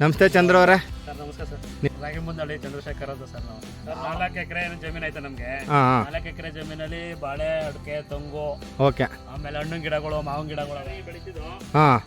ನಮಸ್ತೆ ಚಂದ್ರ ಅವರೇ. ಸರ್ ನಮಸ್ಕಾರ ಸರ್. ರಾಗಿ ಮುಂದಳ್ಳಿ ಚಂದ್ರಶೇಖರ್ ಅಂತ ಸರ್ ನಾವು. ನಾಲ್ಕು ಎಕರೆ ಜಮೀನ್ ಐತೆ ನಮ್ಗೆ. ಹಾಂ ನಾಲ್ಕು ಎಕರೆ ಜಮೀನಲ್ಲಿ ಬಾಳೆ ಅಡಿಕೆ ತಂಗು ಓಕೆ. ಆಮೇಲೆ ಹಣ್ಣಿನ ಗಿಡಗಳು ಮಾವಿನ ಗಿಡಗಳು ಅವೆಲ್ಲ ಹಾಂ.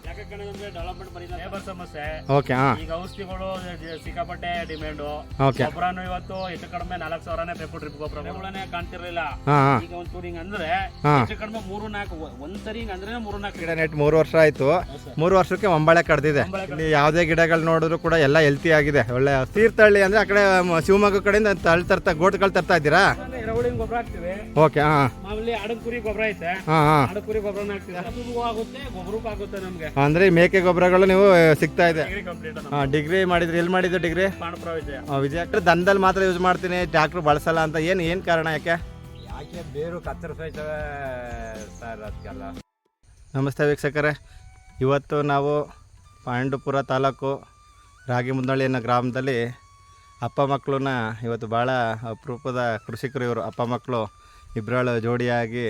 ಡೆವಲಪ್ಮೆಂಟ್ ಬರೀ ಲೇಬರ್ ಸಮಸ್ಯೆ. ಓಕೆ ಹಾಂ. ಈಗ ಔಷಧಿಗಳು ಸಿಕ್ಕಾಪಟ್ಟೆ ಡಿಮ್ಯಾಂಡು ಓಕೆ. ಗೊಬ್ಬರನು ಇವತ್ತು ಹೆಚ್ಚು ಕಡಿಮೆ ನಾಲ್ಕು ಸಾವಿರನೇ ಪೇಪರ್ ಡ್ರಿಪ್ ಗೊಬ್ಬರಗಳನ್ನೇ ಕಾಣ್ತಿರ್ಲಿಲ್ಲ. ಹಾಂ ಹಾಂ. ಈಗ ಒಂಚೂರು ಹಿಂಗ್ ಅಂದ್ರೆ ಹಾಂ. ಹೆಚ್ಚು ಕಡಿಮೆ ಮೂರು ನಾಲ್ಕು ಒ- ಒಂದ್ಸರಿ ಹಿಂಗ್ ಅಂದ್ರೆ ಮೂರು ನಾಲ್ಕು ಗಿಡ. ನೆಟ್ ಮೂರು ವರ್ಷ ಆಯ್ತು. ಸರ್. ಮೂರು ವರ್ಷಕ್ಕೆ ಒಂಬಳೆ ಕಡ್ದಿದೆ. ಇಲ್ಲಿ ಯಾವುದೇ ಗಿಡಗಳು ನೋಡಿದ್ರು ಕೂಡ ಎಲ್ಲ ಹೆಲ್ತಿ ಆಗಿದೆ. ಒಳ್ಳೆ ತೀರ್ಥಹಳ್ಳಿ ಅಂದ್ರೆ ಆ ಕಡೆ ಮ- ಶಿವಮೊಗ್ಗ ಕಡೆಯಿಂದ ತಳ್ ತರ್ತಾ ಗೋಟ್ಗಳು ತರ್ತಾ ಇದ್ದೀರಾ? ಎರೆಹುಳಿನ ಗೊಬ್ಬರ ಹಾಕ್ತಿವಿ. ಓಕೆ ಹಾಂ ಮಾಮೂಲಿ ಆಡದ ಕುರಿ ಗೊಬ್ಬರ ಐತೆ. ಹಾಂ ಹಾಂ. ಆಡದ ಕುರಿ ಗೊಬ್ಬರನ ಹಾಕ್ತಿವಿ. ಅದು ಆಗುತ್ತೆ ಗೊಬ್ಬರಕ್ಕೂ ಆಗುತ್ತೆ ನಮಗೆ. ಅಂದರೆ ಮೇಕೆ ಗೊಬ್ಬರಗಳು ನೀವು ಸಿಗ್ತಾ ಇದೆ. ಡಿಗ್ರಿ ಕಂಪ್ಲೀಟ್ ಹಾಂ ಡಿಗ್ರಿ ಮಾಡಿದ್ರಿ ಎಲ್ಲಿ ಮಾಡಿದ್ದು ಡಿಗ್ರಿ? ವಿಜಯ್. ವಿಜಯ. ವಿಜಯ ದನದಲ್ಲಿ ಮಾತ್ರ ಯೂಸ್ ಮಾಡ್ತೀನಿ ಟ್ಯಾಕ್ಟ್ರು ಬಳಸಲ್ಲ ಅಂತ. ಏನು ಏನು ಕಾರಣ ಯಾಕೆ? ಯಾಕೆ ಬೇರು ಕತ್ತರಿಸೋಯ್ತವೆ ಸರ್ ಅದಕ್ಕೆಲ್ಲ. ನಮಸ್ತೆ ವೀಕ್ಷಕರೇ. ಇವತ್ತು ನಾವು ಪಾಂಡುಪುರ ತಾಲೂಕು ರಾಗಿಮುಂದಳ್ಳಿ ಅನ್ನೋ ಗ್ರಾಮದಲ್ಲಿ ಅಪ್ಪ ಮಕ್ಕಳನ್ನ ಇವತ್ತು ಭಾಳ ಅಪರೂಪದ ಕೃಷಿಕರು ಇವರು. ಅಪ್ಪ ಮಕ್ಕಳು ಇಬ್ಬರಳು ಜೋಡಿಯಾಗಿ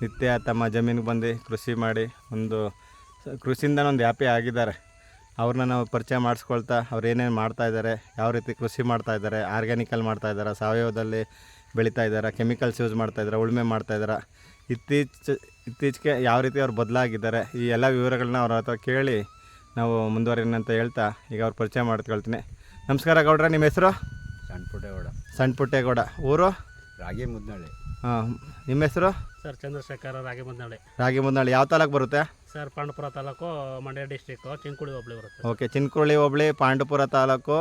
ನಿತ್ಯ ತಮ್ಮ ಜಮೀನಿಗೆ ಬಂದು ಕೃಷಿ ಮಾಡಿ ಒಂದು ಕೃಷಿಯಿಂದ ಒಂದು ಹ್ಯಾಪಿ ಆಗಿದ್ದಾರೆ. ಅವ್ರನ್ನ ನಾವು ಪರಿಚಯ ಮಾಡಿಸ್ಕೊಳ್ತಾ ಅವ್ರು ಏನೇನು ಮಾಡ್ತಾ ಇದ್ದಾರೆ, ಯಾವ ರೀತಿ ಕೃಷಿ ಮಾಡ್ತಾ ಇದ್ದಾರೆ, ಆರ್ಗ್ಯಾನಿಕಲ್ ಮಾಡ್ತಾ ಇದ್ದಾರೆ, ಸಾವಯವದಲ್ಲಿ ಬೆಳೀತಾ ಇದ್ದಾರೆ, ಕೆಮಿಕಲ್ಸ್ ಯೂಸ್ ಮಾಡ್ತಾ ಇದ್ದಾರೆ, ಉಳುಮೆ ಮಾಡ್ತಾ ಇದ್ದಾರೆ, ಇತ್ತೀಚೆ ಇತ್ತೀಚೆಗೆ ಯಾವ ರೀತಿ ಅವ್ರು ಬದಲಾಗಿದ್ದಾರೆ, ಈ ಎಲ್ಲ ವಿವರಗಳನ್ನ ಅವ್ರ ಹತ್ರ ಕೇಳಿ ನಾವು ಮುಂದುವರಿನ ಅಂತ ಹೇಳ್ತಾ ಈಗ ಅವ್ರ ಪರಿಚಯ ಮಾಡ್ಕೊಳ್ತೀನಿ. ನಮಸ್ಕಾರ ಗೌಡ್ರ ನಿಮ್ಮ ಹೆಸರು? ಸಣ್ಣ ಪುಟ್ಟೇಗೌಡ ಸಣ್ಣ ಪುಟ್ಟೇಗೌಡ ಊರು? ರಾಗಿ ಮುದ್ನಳ್ಳಿ. ಹಾಂ ನಿಮ್ಮ ಹೆಸರು? ಸರ್ ಚಂದ್ರಶೇಖರ ರಾಗಿಮಂದಳ್ಳಿ ರಾಗಿ ಮುದ್ನಾಳಿ ಯಾವ ತಾಲೂಕು ಬರುತ್ತೆ? ಸರ್ ಪಾಂಡಪುರ ತಾಲೂಕು ಮಂಡ್ಯ ಡಿಸ್ಟಿಕ್ ಚಿಂಕುಳಿ ಹೋಬಳಿ ಬರುತ್ತೆ okay Chinkuruli hobli Pandapura taluk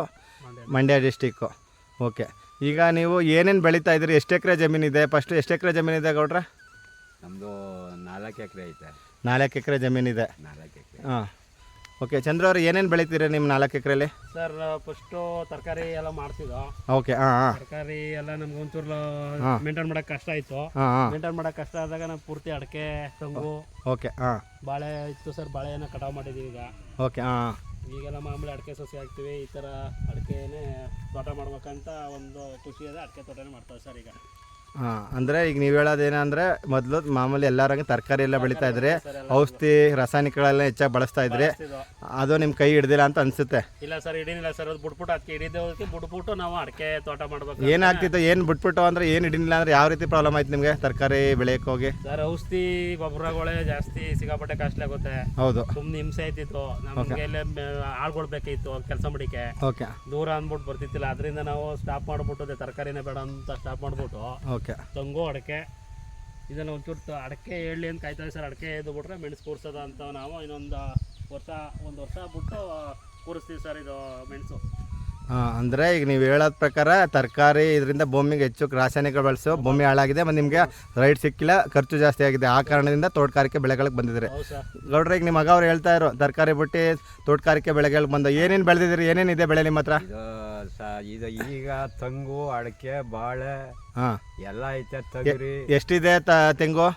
Mandya Mandya district. Okay ಈಗ ನೀವು ಏನೇನು ಬೆಳೀತಾ ಇದ್ದೀರಿ? ಎಷ್ಟು ಎಕರೆ ಜಮೀನಿದೆ ಫಸ್ಟ್ ಎಷ್ಟು ಎಕರೆ ಜಮೀನಿದೆ ಗೌಡ್ರ? ನಮ್ಮದು ನಾಲ್ಕು ಎಕರೆ ಐತೆ. ನಾಲ್ಕು ಎಕರೆ ಜಮೀನಿದೆ ನಾಲ್ಕು ಎಕರೆ. ಹಾಂ. ಓಕೆ ಚಂದ್ರ ಅವ್ರು ಏನೇನು ಬೆಳಿತೀರಿ ನಿಮ್ಮ ನಾಲ್ಕು ಎಕರೆಲಿ? ಸರ್ ಫಸ್ಟು ತರಕಾರಿ ಎಲ್ಲ ಮಾಡ್ತಿದ್ದೋ ಓಕೆ ಹಾಂ ಹಾಂ. ತರಕಾರಿ ಎಲ್ಲ ನಮ್ಗೆ ಒಂಚೂರು. ಮೇಂಟೈನ್ ಮಾಡಕ್ ಕಷ್ಟ ಆಯ್ತು. ಹಾಂ ಮೇಂಟೈನ್ ಮಾಡಕ್ ಕಷ್ಟ ಆದಾಗ ನಾವು ಪೂರ್ತಿ ಅಡಕೆ ತಂಗು ಓಕೆ ಹಾಂ. ಬಾಳೆ ಇತ್ತು ಸರ್ ಬಾಳೆನ ಕಟಾವು ಮಾಡಿದೀವಿ ಈಗ. ಓಕೆ ಹಾಂ. ಈಗೆಲ್ಲ ಮಾಮೂಲಿ ಅಡಕೆ ಸಸಿ ಹಾಕ್ತಿವಿ ಈ ಥರ ಅಡಿಕೆನೇ ತೋಟ ಮಾಡ್ಬೇಕಂತ ಒಂದು ಖುಷಿ ಇದೆ ಅಡಿಕೆ ತೋಟನೇ ಮಾಡ್ತಾವೆ ಸರ್ ಈಗ. ಹಾಂ ಅಂದರೆ ಈಗ ನೀವು ಹೇಳೋದೇನಂದ್ರೆ ಮೊದಲು ಮಾಮೂಲಿ ಎಲ್ಲರಂಗೆ ತರಕಾರಿ ಎಲ್ಲ ಬೆಳೀತಾ ಇದ್ರೆ ಔಷಧಿ ರಾಸಾಯನಿಕಗಳೆಲ್ಲ ಹೆಚ್ಚಾಗಿ ಬಳಸ್ತಾ ಇದ್ರೆ ಅದು ನಿಮ್ಮ ಕೈ ಹಿಡ್ದಿಲ್ಲ ಅಂತ ಅನಿಸುತ್ತೆ. ಇಲ್ಲ ಸರ್ ಹಿಡಿನಿಲ್ಲ ಸರ್. ಅದು ಬಿಟ್ಬಿಟ್ಟು ಅದಕ್ಕೆ ಹಿಡಿದೋದಕ್ಕೆ ಬಿಟ್ಬಿಟ್ಟು ನಾವು ಅಡಿಕೆ ತೋಟ ಮಾಡಬೇಕು ಏನಾಗ್ತಿತ್ತು ಏನು ಬಿಟ್ಬಿಟ್ಟು ಅಂದರೆ ಏನು ಹಿಡಿನಿಲ್ಲ ಅಂದರೆ ಯಾವ ರೀತಿ ಪ್ರಾಬ್ಲಮ್ ಆಯ್ತು ನಿಮಗೆ ತರಕಾರಿ ಬೆಳೆಯೋಕೆ ಹೋಗಿ? ಸರ್ ಔಷಧಿ ಗೊಬ್ಬರಗಳೇ ಜಾಸ್ತಿ ಸಿಗಾಪಟ್ಟೆ ಕಾಸ್ಟ್ಲಿ ಆಗುತ್ತೆ. ಹೌದು. ಸುಮ್ಮನೆ ಹಿಂಸೆ ಆಯ್ತಿತ್ತು. ನಮಗೆ ಆಳ್ಗಳು ಬೇಕಿತ್ತು ಕೆಲಸ ಮಾಡಿಕೆ ಓಕೆ ದೂರ ಅಂದ್ಬಿಟ್ಟು ಬರ್ತಿತ್ತಿಲ್ಲ. ಅದರಿಂದ ನಾವು ಸ್ಟಾಪ್ ಮಾಡ್ಬಿಟ್ಟು ತರಕಾರಿನೇ ಬೇಡ ಅಂತ ಸ್ಟಾಪ್ ಮಾಡ್ಬಿಟ್ಟು ಓಕೆ ತಂಗು ಅಡಿಕೆ. ಇದನ್ನು ಒಂಚೂರು ಅಡಕೆ ಅಡಿಕೆ ಹೇಳಿ ಅಂತ ಕಾಯ್ತಾ ಸರ್? ಅಡಿಕೆ ಎದ್ದು ಬಿಟ್ರೆ ಮೆಣಸು ಕೂರ್ಸೋದ ಅಂತ ನಾವು ಇನ್ನೊಂದು ವರ್ಷ, ಒಂದು ವರ್ಷ ಬಿಟ್ಟು ಕೂರಿಸ್ತೀವಿ ಸರ್ ಇದು ಮೆಣಸು. ಹಾಂ ಅಂದರೆ ಈಗ ನೀವು ಹೇಳೋದ ಪ್ರಕಾರ ತರಕಾರಿ ಇದರಿಂದ ಭೂಮಿಗೆ ಹೆಚ್ಚು ರಾಸಾಯನಿಕ ಬಳಸು ಭೂಮಿ ಹಾಳಾಗಿದೆ ಮತ್ತು ನಿಮಗೆ ರೈಟ್ ಸಿಕ್ಕಿಲ್ಲ ಖರ್ಚು ಜಾಸ್ತಿ ಆಗಿದೆ. ಆ ಕಾರಣದಿಂದ ತೋಟಗಾರಿಕೆ ಬೆಳೆಗಳಿಗೆ ಬಂದಿದ್ದೀರಿ. ಸರ್. ಗೌಡ್ರ ಈಗ ನಿಮ್ಮ ಮಗ ಅವ್ರು ಹೇಳ್ತಾ ಇರೋ ತರಕಾರಿ ಬಿಟ್ಟು ತೋಟಗಾರಿಕೆ ಬೆಳೆಗಳಿಗೆ ಬಂದ ಏನೇನು ಬೆಳೆದಿದ್ದೀರಿ ಏನೇನಿದೆ ಬೆಳೆ ನಿಮ್ಮ ಹತ್ರ? ಇದು ಇದು ಈಗ ತಂಗು ಅಡಿಕೆ ಬಾಳೆ ಹಾಂ. ಎಲ್ಲ ಐತೆ ತಗರಿ. ಎಷ್ಟಿದೆ ತೆಂಗು?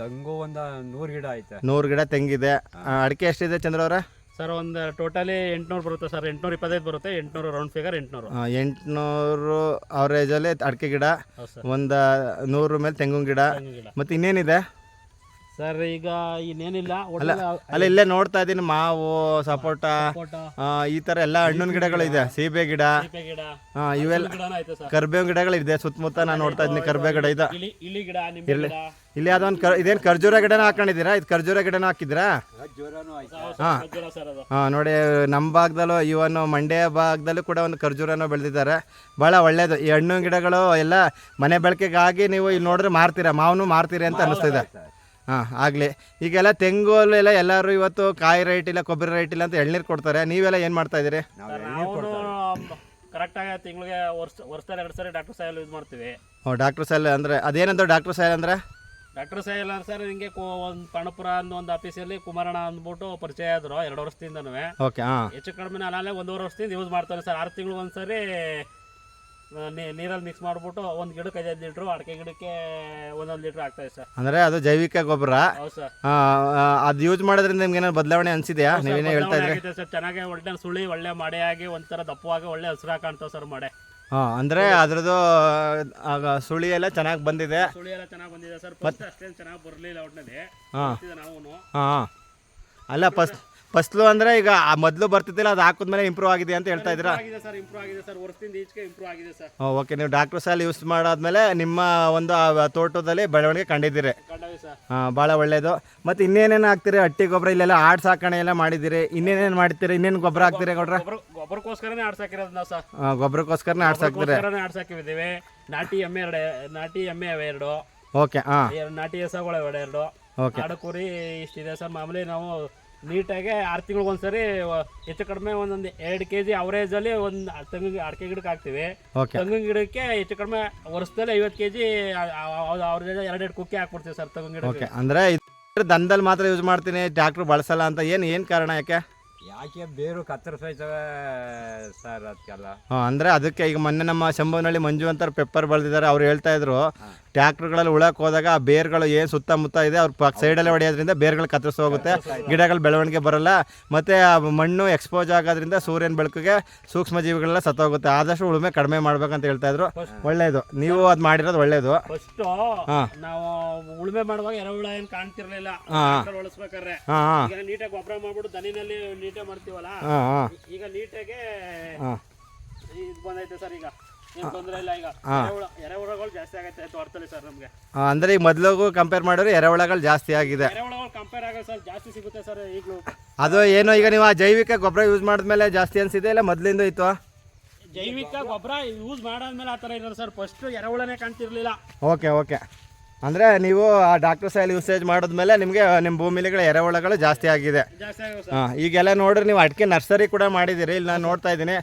ತಂಗು ಒಂದು ನೂರು ಗಿಡ ಐತೆ. ನೂರು ಗಿಡ ತೆಂಗಿದೆ. ಅಡಿಕೆ ಎಷ್ಟಿದೆ ಚಂದ್ರ ಅವರ? ಸರ್ ಒಂದು ಟೋಟಲಿ ಎಂಟ್ನೂರು ಬರುತ್ತೆ ಸರ್. ಎಂಟ್ನೂರ ಇಪ್ಪತ್ತೈದು ಬರುತ್ತೆ ಎಂಟುನೂರು ರೌಂಡ್ ಫಿಗರ್ ಎಂಟುನೂರು. ಎಂಟುನೂರು ಅವರೇಜಲ್ಲಿ ಅಡಿಕೆ ಗಿಡ ಒಂದು ನೂರು ಮೇಲೆ ತೆಂಗಿನ ಗಿಡ. ಮತ್ತು ಇನ್ನೇನಿದೆ? ಸರ್ ಈಗ ಇನ್ನೇನಿಲ್ಲ. ಅಲ್ಲ ಇಲ್ಲೇ ನೋಡ್ತಾ ಇದ್ದೀನಿ ಮಾವು ಸಪೋಟ ಆ, ಈ ತರ ಎಲ್ಲ ಹಣ್ಣಿನ ಗಿಡಗಳು ಇದೆ. ಸೀಬೆ ಗಿಡ. ಸೀಬೆ ಗಿಡ. ಆ, ಇವೆಲ್ಲ ಕರ್ಬೇವ್ ಐತೆ ಸರ್ ಕರ್ಬೇವು ಗಿಡಗಳು ಇದೆ ಸುತ್ತಮುತ್ತ ನಾನು ನೋಡ್ತಾ ಇದ್ದೀನಿ ಕರ್ಬೇವ್ ಗಿಡ ಇದೆ. ಗಿಡ ಗಿಡ. ಇಲ್ಲಿ ಅದೊಂದು ಇದೇನ್ ಇದೇನು ಖರ್ಜೂರ ಗಿಡನ ಹಾಕೊಂಡಿದ್ದೀರಾ? ಇದು ಖರ್ಜೂರ ಗಿಡನ ಹಾಕಿದ್ದೀರಾ? ಹಾ ಐತೆ. ಖರ್ಜೂರ ಸರ್ ಅದು. ಹಾಂ ನೋಡಿ ನಮ್ಮ ಭಾಗದಲ್ಲೂ ಇವನು ಮಂಡ್ಯ ಭಾಗದಲ್ಲೂ ಕೂಡ ಒಂದು ಖರ್ಜೂರನ ಬೆಳೆದಿದ್ದಾರೆ. ಭಾಳ ಒಳ್ಳೇದು. ಈ ಹಣ್ಣು ಗಿಡಗಳು ಎಲ್ಲ ಮನೆ ಬಳಕೆಗಾಗಿ ನೀವು ಇಲ್ಲಿ ನೋಡಿದ್ರೆ ಮಾರ್ತೀರಾ? ಮಾವನು ಮಾರ್ತೀರಿ ಅಂತ ಅನಿಸ್ತಿದೆ. ಹಾಂ ಆಗಲಿ. ಈಗೆಲ್ಲ ತೆಂಗು ಎಲ್ಲ ಎಲ್ಲರೂ ಇವತ್ತು ಕಾಯಿ ರೈಟ್ ಇಲ್ಲ ಕೊಬ್ಬರಿ ರೈಟ್ ಇಲ್ಲ ಅಂತ ಎಳ್ನೀರು ಕೊಡ್ತಾರೆ. ನೀವೆಲ್ಲ ಏನು ಮಾಡ್ತಾ ಇದ್ದೀರಿ? ಕರೆಕ್ಟಾಗಿ ತಿಂಗಳಿಗೆ ವರ್ಷ ವರ್ಷದಲ್ಲಿ ಎರಡು ಸರಿ ಡಾಕ್ಟರ್ ಸಾಯಲ್ ಯೂಸ್ ಮಾಡ್ತೀವಿ. ಓ ಡಾಕ್ಟ್ರ್ ಸೈಲ್ ಅಂದರೆ ಅದೇನಂದ್ರೆ ಡಾಕ್ಟರ್ ಸೈಲ್ ಅಂದರೆ? ಡಾಕ್ಟರ್ ಸಾಯಲ್ ಸರ್ ಹಿಂಗೆ ಒಂದು ಪಣಪುರ ಅನ್ನೋ ಒಂದು ಆಫೀಸಲ್ಲಿ ಕುಮಾರಣ್ಣ ಅಂದ್ಬಿಟ್ಟು ಪರಿಚಯ ಆದ್ರು ಎರಡು ವರ್ಷದಿಂದನೂ. ಓಕೆ ಹಾಂ. ಹೆಚ್ಚು ಕಡಿಮೆ ಅಲ್ಲೇ ಒಂದೂವರೆ ವರ್ಷದಿಂದ ಯೂಸ್ ಮಾಡ್ತಾರೆ ಸರ್. ಆರು ತಿಂಗಳು ಒಂದ್ಸರಿ ನೀರಲ್ಲಿ ಮಿಕ್ಸ್ ಮಾಡ್ಬಿಟ್ಟು ಒಂದು ಗಿಡಕ್ಕೆ ಐದೈದು ಲೀಟ್ರು ಅಡಿಕೆ ಗಿಡಕ್ಕೆ ಒಂದೊಂದು ಲೀಟ್ರ್ ಆಗ್ತಾಯಿದೆ ಸರ್. ಅಂದರೆ ಅದು ಜೈವಿಕ ಗೊಬ್ಬರ? ಹೌದು ಸರ್. ಅದು ಯೂಸ್ ಮಾಡೋದ್ರಿಂದ ನಿಮ್ಗೆ ಏನಾದ್ರು ಬದಲಾವಣೆ ಅನ್ಸಿದ್ಯಾ? ನೀವೇನೇ ಹೇಳ್ತಾ ಇದ್ರಿ? ಆಗಿದೆ ಸರ್. ಚೆನ್ನಾಗಿ ಒಳ್ಳೆ ಸುಳಿ ಒಳ್ಳೆ ಮಡೆಯಾಗಿ ಒಂಥರ ದಪ್ಪವಾಗಿ ಒಳ್ಳೆ ಹಸಿರಾಗಿ ಕಾಣ್ತಾವೆ ಸರ್ ಮಡೆ. ಹಾಂ ಅಂದರೆ ಅದ್ರದ್ದು ಆಗ ಸುಳಿ ಎಲ್ಲ ಚೆನ್ನಾಗಿ ಬಂದಿದೆ. ಸುಳಿ ಎಲ್ಲ ಚೆನ್ನಾಗಿ ಬಂದಿದೆ ಸರ್. ಫಸ್ಟ್ ಅಷ್ಟೇನು ಚೆನ್ನಾಗಿ ಬರಲಿಲ್ಲ ಒಟ್ಟಿನಲ್ಲಿ ಹಾಂ. ನಾವು ಹಾಂ ಅಲ್ಲ ಫಸ್ಟ್ ಫಸ್ಲು ಅಂದರೆ ಈಗ ಆ ಮೊದಲು ಬರ್ತಿದ್ದಿಲ್ಲ ಅದು ಹಾಕಿದ್ಮೇಲೆ ಇಂಪ್ರೂವ್ ಆಗಿದೆ ಅಂತ ಹೇಳ್ತಾ ಇದ್ದೀರಾ? ಆಗಿದೆ ಸರ್ ಇಂಪ್ರೂವ್ ಆಗಿದೆ ಸರ್. ವರ್ಷದಿಂದ ಈಚೆಗೆ ಇಂಪ್ರೂವ್ ಆಗಿದೆ ಸರ್. ಓಕೆ ನೀವು ಡಾಕ್ಟರ್ ಸಾಲ್ ಯೂಸ್ ಮಾಡಾದ್ಮೇಲೆ ನಿಮ್ಮ ಒಂದು ಆ ತೋಟದಲ್ಲಿ ಬೆಳವಣಿಗೆ ಕಂಡಿದ್ದೀರಿ. ಹಾಂ ಸರ್. ಭಾಳ ಒಳ್ಳೆಯದು ಮತ್ತು ಇನ್ನೇನೇನು ಹಾಕ್ತೀರಿ? ಹಟ್ಟಿ ಗೊಬ್ಬರ ಇಲ್ಲೆಲ್ಲ ಆಡ್ ಸಾಕಣೆ ಎಲ್ಲ ಮಾಡಿದ್ದೀರಿ. ಇನ್ನೇನೇನು ಮಾಡ್ತೀರಿ? ಇನ್ನೇನು ಗೊಬ್ಬರ ಹಾಕ್ತೀರಿ ಗೌಡ್ರ? ಗೊಬ್ಬರ ಗೊಬ್ಬರಕ್ಕೋಸ್ಕರನೇ ಆಡ್ಸಾಕಿರೋದು ನಾವು ಸರ್. ಗೊಬ್ಬರಕ್ಕೋಸ್ಕರನೇ ಆಡ್ ಸಾಕ್ತೀರಿ ಆಡ್ಸಾಕಿದ್ದೀವಿ ನಾಟಿ ಎಮ್ಮೆ ಎರಡು ನಾಟಿ ಎಮ್ಮೆ ಅವೆ ಎರಡು. ಓಕೆ ಹಾಂ. ಎರಡು ನಾಟಿ ಹೆಸಗಳು ಅವೆ ಎರಡು. ಓಕೆ ಆಡು ಕುರಿ ಇಷ್ಟಿದೆ ಸರ್. ಮಾಮೂಲಿ ನಾವು ನೀಟಾಗಿ ಆರು ತಿಂಗಳಿಗೆ ಒಂದ್ಸರಿ ಹೆಚ್ಚು ಕಡಿಮೆ ಒಂದೊಂದು ಎರಡು ಕೆ ಜಿ ಅವರೇಜಲ್ಲಿ ಒಂದು ತೆಂಗಿನ ಅಡಕೆ ಗಿಡಕ್ಕೆ ಹಾಕ್ತೀವಿ. ಓಕೆ. ತೆಂಗಿನ ಗಿಡಕ್ಕೆ ಹೆಚ್ಚು ಕಡಿಮೆ ವರ್ಷದಲ್ಲಿ ಐವತ್ತು ಕೆ ಜಿ ಎರಡು ಎರಡು ಕುಕ್ಕಿ ಹಾಕ್ಬಿಡ್ತೀವಿ ಸರ್ ತೆಂಗಿನ ಗಿಡಕ್ಕೆ. ಓಕೆ ಅಂದರೆ ಇದು ದಂದಲ್ಲಿ ಮಾತ್ರ ಯೂಸ್ ಮಾಡ್ತೀನಿ ಟ್ಯಾಕ್ಟ್ರ್ ಬಳಸಲ್ಲ ಅಂತ ಏನು ಏನು ಕಾರಣ ಯಾಕೆ? ಯಾಕೆ ಬೇರು ಕತ್ತರಿಸೋಯ್ತವೆ ಸರ್ ಅದಕ್ಕೆಲ್ಲ ಹಾಂ ಅಂದರೆ ಅದಕ್ಕೆ ಈಗ ಮೊನ್ನೆ ನಮ್ಮ ಶಂಭುನಹಳ್ಳಿ ಮಂಜು ಅಂತಾರೆ ಪೆಪ್ಪರ್ ಬೆಳೆದಿದ್ದಾರೆ ಅವ್ರು ಹೇಳ್ತಾ ಇದ್ರು ಟ್ಯಾಕ್ಟ್ರುಗಳಲ್ಲಿ ಉಳಕ್ಕೆ ಹೋದಾಗ ಆ ಬೇರ್ಗಳು ಏನು ಸುತ್ತಮುತ್ತ ಇದೆ ಅವ್ರ ಪಕ್ಕ ಸೈಡಲ್ಲೇ ಹೊಡೆಯೋದ್ರಿಂದ ಬೇರ್ಗಳು ಕತ್ತರಿಸಿ ಹೋಗುತ್ತೆ. ಗಿಡಗಳು ಬೆಳವಣಿಗೆ ಬರಲ್ಲ. ಮತ್ತು ಆ ಮಣ್ಣು ಎಕ್ಸ್ಪೋಸ್ ಆಗೋದ್ರಿಂದ ಸೂರ್ಯನ ಬೆಳಕಿಗೆ ಸೂಕ್ಷ್ಮ ಜೀವಿಗಳೆಲ್ಲ ಸತ್ತೋಗುತ್ತೆ. ಆದಷ್ಟು ಉಳುಮೆ ಕಡಿಮೆ ಮಾಡ್ಬೇಕಂತ ಹೇಳ್ತಾ ಇದ್ರು. ಒಳ್ಳೆಯದು ನೀವು ಅದು ಮಾಡಿರೋದು ಒಳ್ಳೆಯದು ಫಸ್ಟ್ ನಾವು ಉಳುಮೆ ಮಾಡುವಾಗ ಎರೆಹುಳ ಏನು ಕಾಣ್ತಿರ್ಲಿಲ್ಲ. ಬಳಸ್ಬೇಕಾದ್ರೆ ಈಗ ನೀಟಾಗಿ ಗೊಬ್ಬರ ಮಾಡ್ಬಿಟ್ಟು ದನಿನಲ್ಲಿ ನೀಟಾಗಿ ಮಾಡ್ತೀವಲ್ಲ? ಈಗ ನೀಟಾಗೆ ಇದು ಬಂದೈತೆ ಸರ್ ಈಗ. ಅಂದರೆ ಈಗ ಮೊದಲಿಗೂ ಕಂಪೇರ್ ಮಾಡಿದ್ರೆ ಎರೆಹುಳಗಳು ಜಾಸ್ತಿ ಆಗಿದೆ. ಎರೆಹುಳಗಳು ಕಂಪೇರ್ ಆಗೋ ಸರ್ ಜಾಸ್ತಿ ಸಿಗುತ್ತೆ ಸರ್ ಈಗಲೂ. ಅದು ಏನು ಈಗ ನೀವು ಆ ಜೈವಿಕ ಗೊಬ್ಬರ ಯೂಸ್ ಮಾಡಿದ್ಮೇಲೆ ಜಾಸ್ತಿ ಅನ್ಸಿದೆ ಇಲ್ಲ ಮೊದಲಿಂದ ಇತ್ತು ಜೈವಿಕ ಗೊಬ್ಬರ ಯೂಸ್ ಮಾಡಾದ್ಮೇಲೆ ಆ ಥರ ಇರೋದು ಸರ್. ಫಸ್ಟ್ ಎರೆಹುಳನೇ ಕಾಣ್ತಿರ್ಲಿಲ್ಲ. ಓಕೆ ಓಕೆ ಅಂದರೆ ನೀವು ಆ ಡಾಕ್ಟರ್ ಸೈಲ್ ಯೂಸೇಜ್ ಮಾಡಿದ್ಮೇಲೆ ನಿಮಗೆ ನಿಮ್ಮ ಭೂಮಿಲಿಗಳ ಎರೆಹುಳಗಳು ಜಾಸ್ತಿ ಆಗಿದೆ. ಹಾಂ ಈಗೆಲ್ಲ ನೋಡ್ರಿ ನೀವು ಅಡಿಕೆ ನರ್ಸರಿ ಕೂಡ ಮಾಡಿದ್ದೀರಿ. ಇಲ್ಲಿ ನಾನು ನೋಡ್ತಾ ಇದ್ದೀನಿ.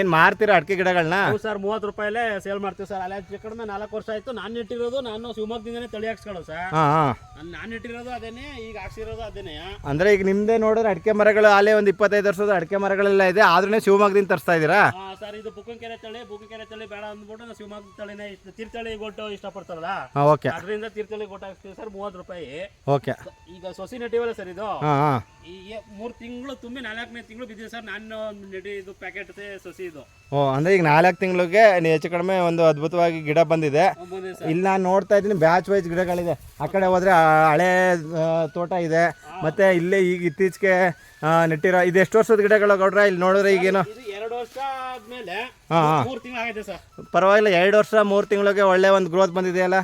ಏನು ಮಾರ್ತೀರಾ ಅಡಿಕೆ ಗಿಡಗಳನ್ನ ಸರ್ ಮೂವತ್ತು ರೂಪಾಯಲ್ಲೇ ಸೇಲ್ ಮಾಡ್ತೀವಿ ಸರ್. ಅಲ್ಲೇ ಕಡಿಮೆ ನಾಲ್ಕು ವರ್ಷ ಆಯ್ತು. ನಾನು ಇಟ್ಟಿರೋದು ನಾನು ಶಿವಮೊಗ್ಗದಿಂದನೇ ತಳಿ ಹಾಕ್ಸ್ಕೊಳ್ಳೋದು ಸರ್. ಹಾಂ ಹಾಂ. ನಾನು ಇಟ್ಟಿರೋದು ಅದೇನೆ ಈಗ ಹಾಕ್ಸಿರೋದು ಅದೇನೆ. ಅಂದ್ರೆ ಈಗ ನಿಮ್ಮದೇ ನೋಡಿದ್ರೆ ಅಡಿಕೆ ಮರಗಳು ಅಲ್ಲೇ ಒಂದು ಇಪ್ಪತ್ತೈದು ವರ್ಷದ ಅಡಿಕೆ ಮರಗಳೆಲ್ಲ ಇದೆ. ಆದ್ರೂ ಶಿವಮೊಗ್ಗದಿಂದ ತರಿಸ್ತಾ ಇದ್ದೀರಾ? ಸರ್ ಇದು ಬುಕ್ಕಂಕೆರೆ ತಳಿ. ಬುಕ್ಕಂಕೆರೆ ತಳಿ ಬೇಡ ಅಂದ್ಬಿಟ್ಟು ಶಿವಮೊಗ್ಗ ತಳಿನೇ ತೀರ್ಥಳಿ ಗೊಟ್ಟು ಇಷ್ಟಪಡ್ತಾರಲ್ಲ. ಪಡ್ತಾರಲ್ಲ ಓಕೆ. ತೀರ್ಥಳಿ ಗೊಟ್ಟು ಹಾಕ್ತೀವಿ ಸರ್ ಮೂವತ್ತು ರೂಪಾಯಿ. ಓಕೆ. ಈಗ ಸೊಸಿ ನೆಟ್ಟಿವಲ್ಲ ಸರ್ ಇದು. ಹಾಂ ಹಾಂ. ಈ ಮೂರು ತಿಂಗಳು ತುಂಬಿ ನಾಲ್ಕನೇ ತಿಂಗಳು ಬಿದ್ದಿದೆ ಸರ್ ನಾನು ನೆಡಿ ಇದು ಪ್ಯಾಕೆಟ್ ಸೊಸಿ ಇದು. ಓ ಅಂದರೆ ಈಗ ನಾಲ್ಕು ತಿಂಗಳಿಗೆ ಹೆಚ್ಚು ಕಡಿಮೆ ಒಂದು ಅದ್ಭುತವಾಗಿ ಗಿಡ ಬಂದಿದೆ. ಬಂದಿದೆ ಸರ್. ಇಲ್ಲಿ ನಾನು ನೋಡ್ತಾ ಇದ್ದೀನಿ ಬ್ಯಾಚ್ ವೈಸ್ ಗಿಡಗಳಿದೆ. ಆ ಕಡೆ ಹೋದ್ರೆ ಹಳೆ ಆ, ತೋಟ ಇದೆ. ಮತ್ತೆ ಇಲ್ಲೇ ಈಗ ಇತ್ತೀಚೆಗೆ ಆ, ನೆಟ್ಟಿರೋ ಇದು ಎಷ್ಟು ವರ್ಷದ ಗಿಡಗಳು ಗೌಡ್ರ? ಇಲ್ಲಿ ನೋಡಿದ್ರೆ ಈಗೇನು ಇದು ಎರಡು ವರ್ಷ ಆದ್ಮೇಲೆ ಹಾಂ ಹಾಂ. ಮೂರು ತಿಂಗಳು ಆಗೈತೆ ಸರ್. ಪರವಾಗಿಲ್ಲ ಎರಡು ವರ್ಷ ಮೂರು ತಿಂಗಳಿಗೆ ಒಳ್ಳೆ ಒಂದು ಗ್ರೋತ್ ಬಂದಿದೆಯಲ್ಲ?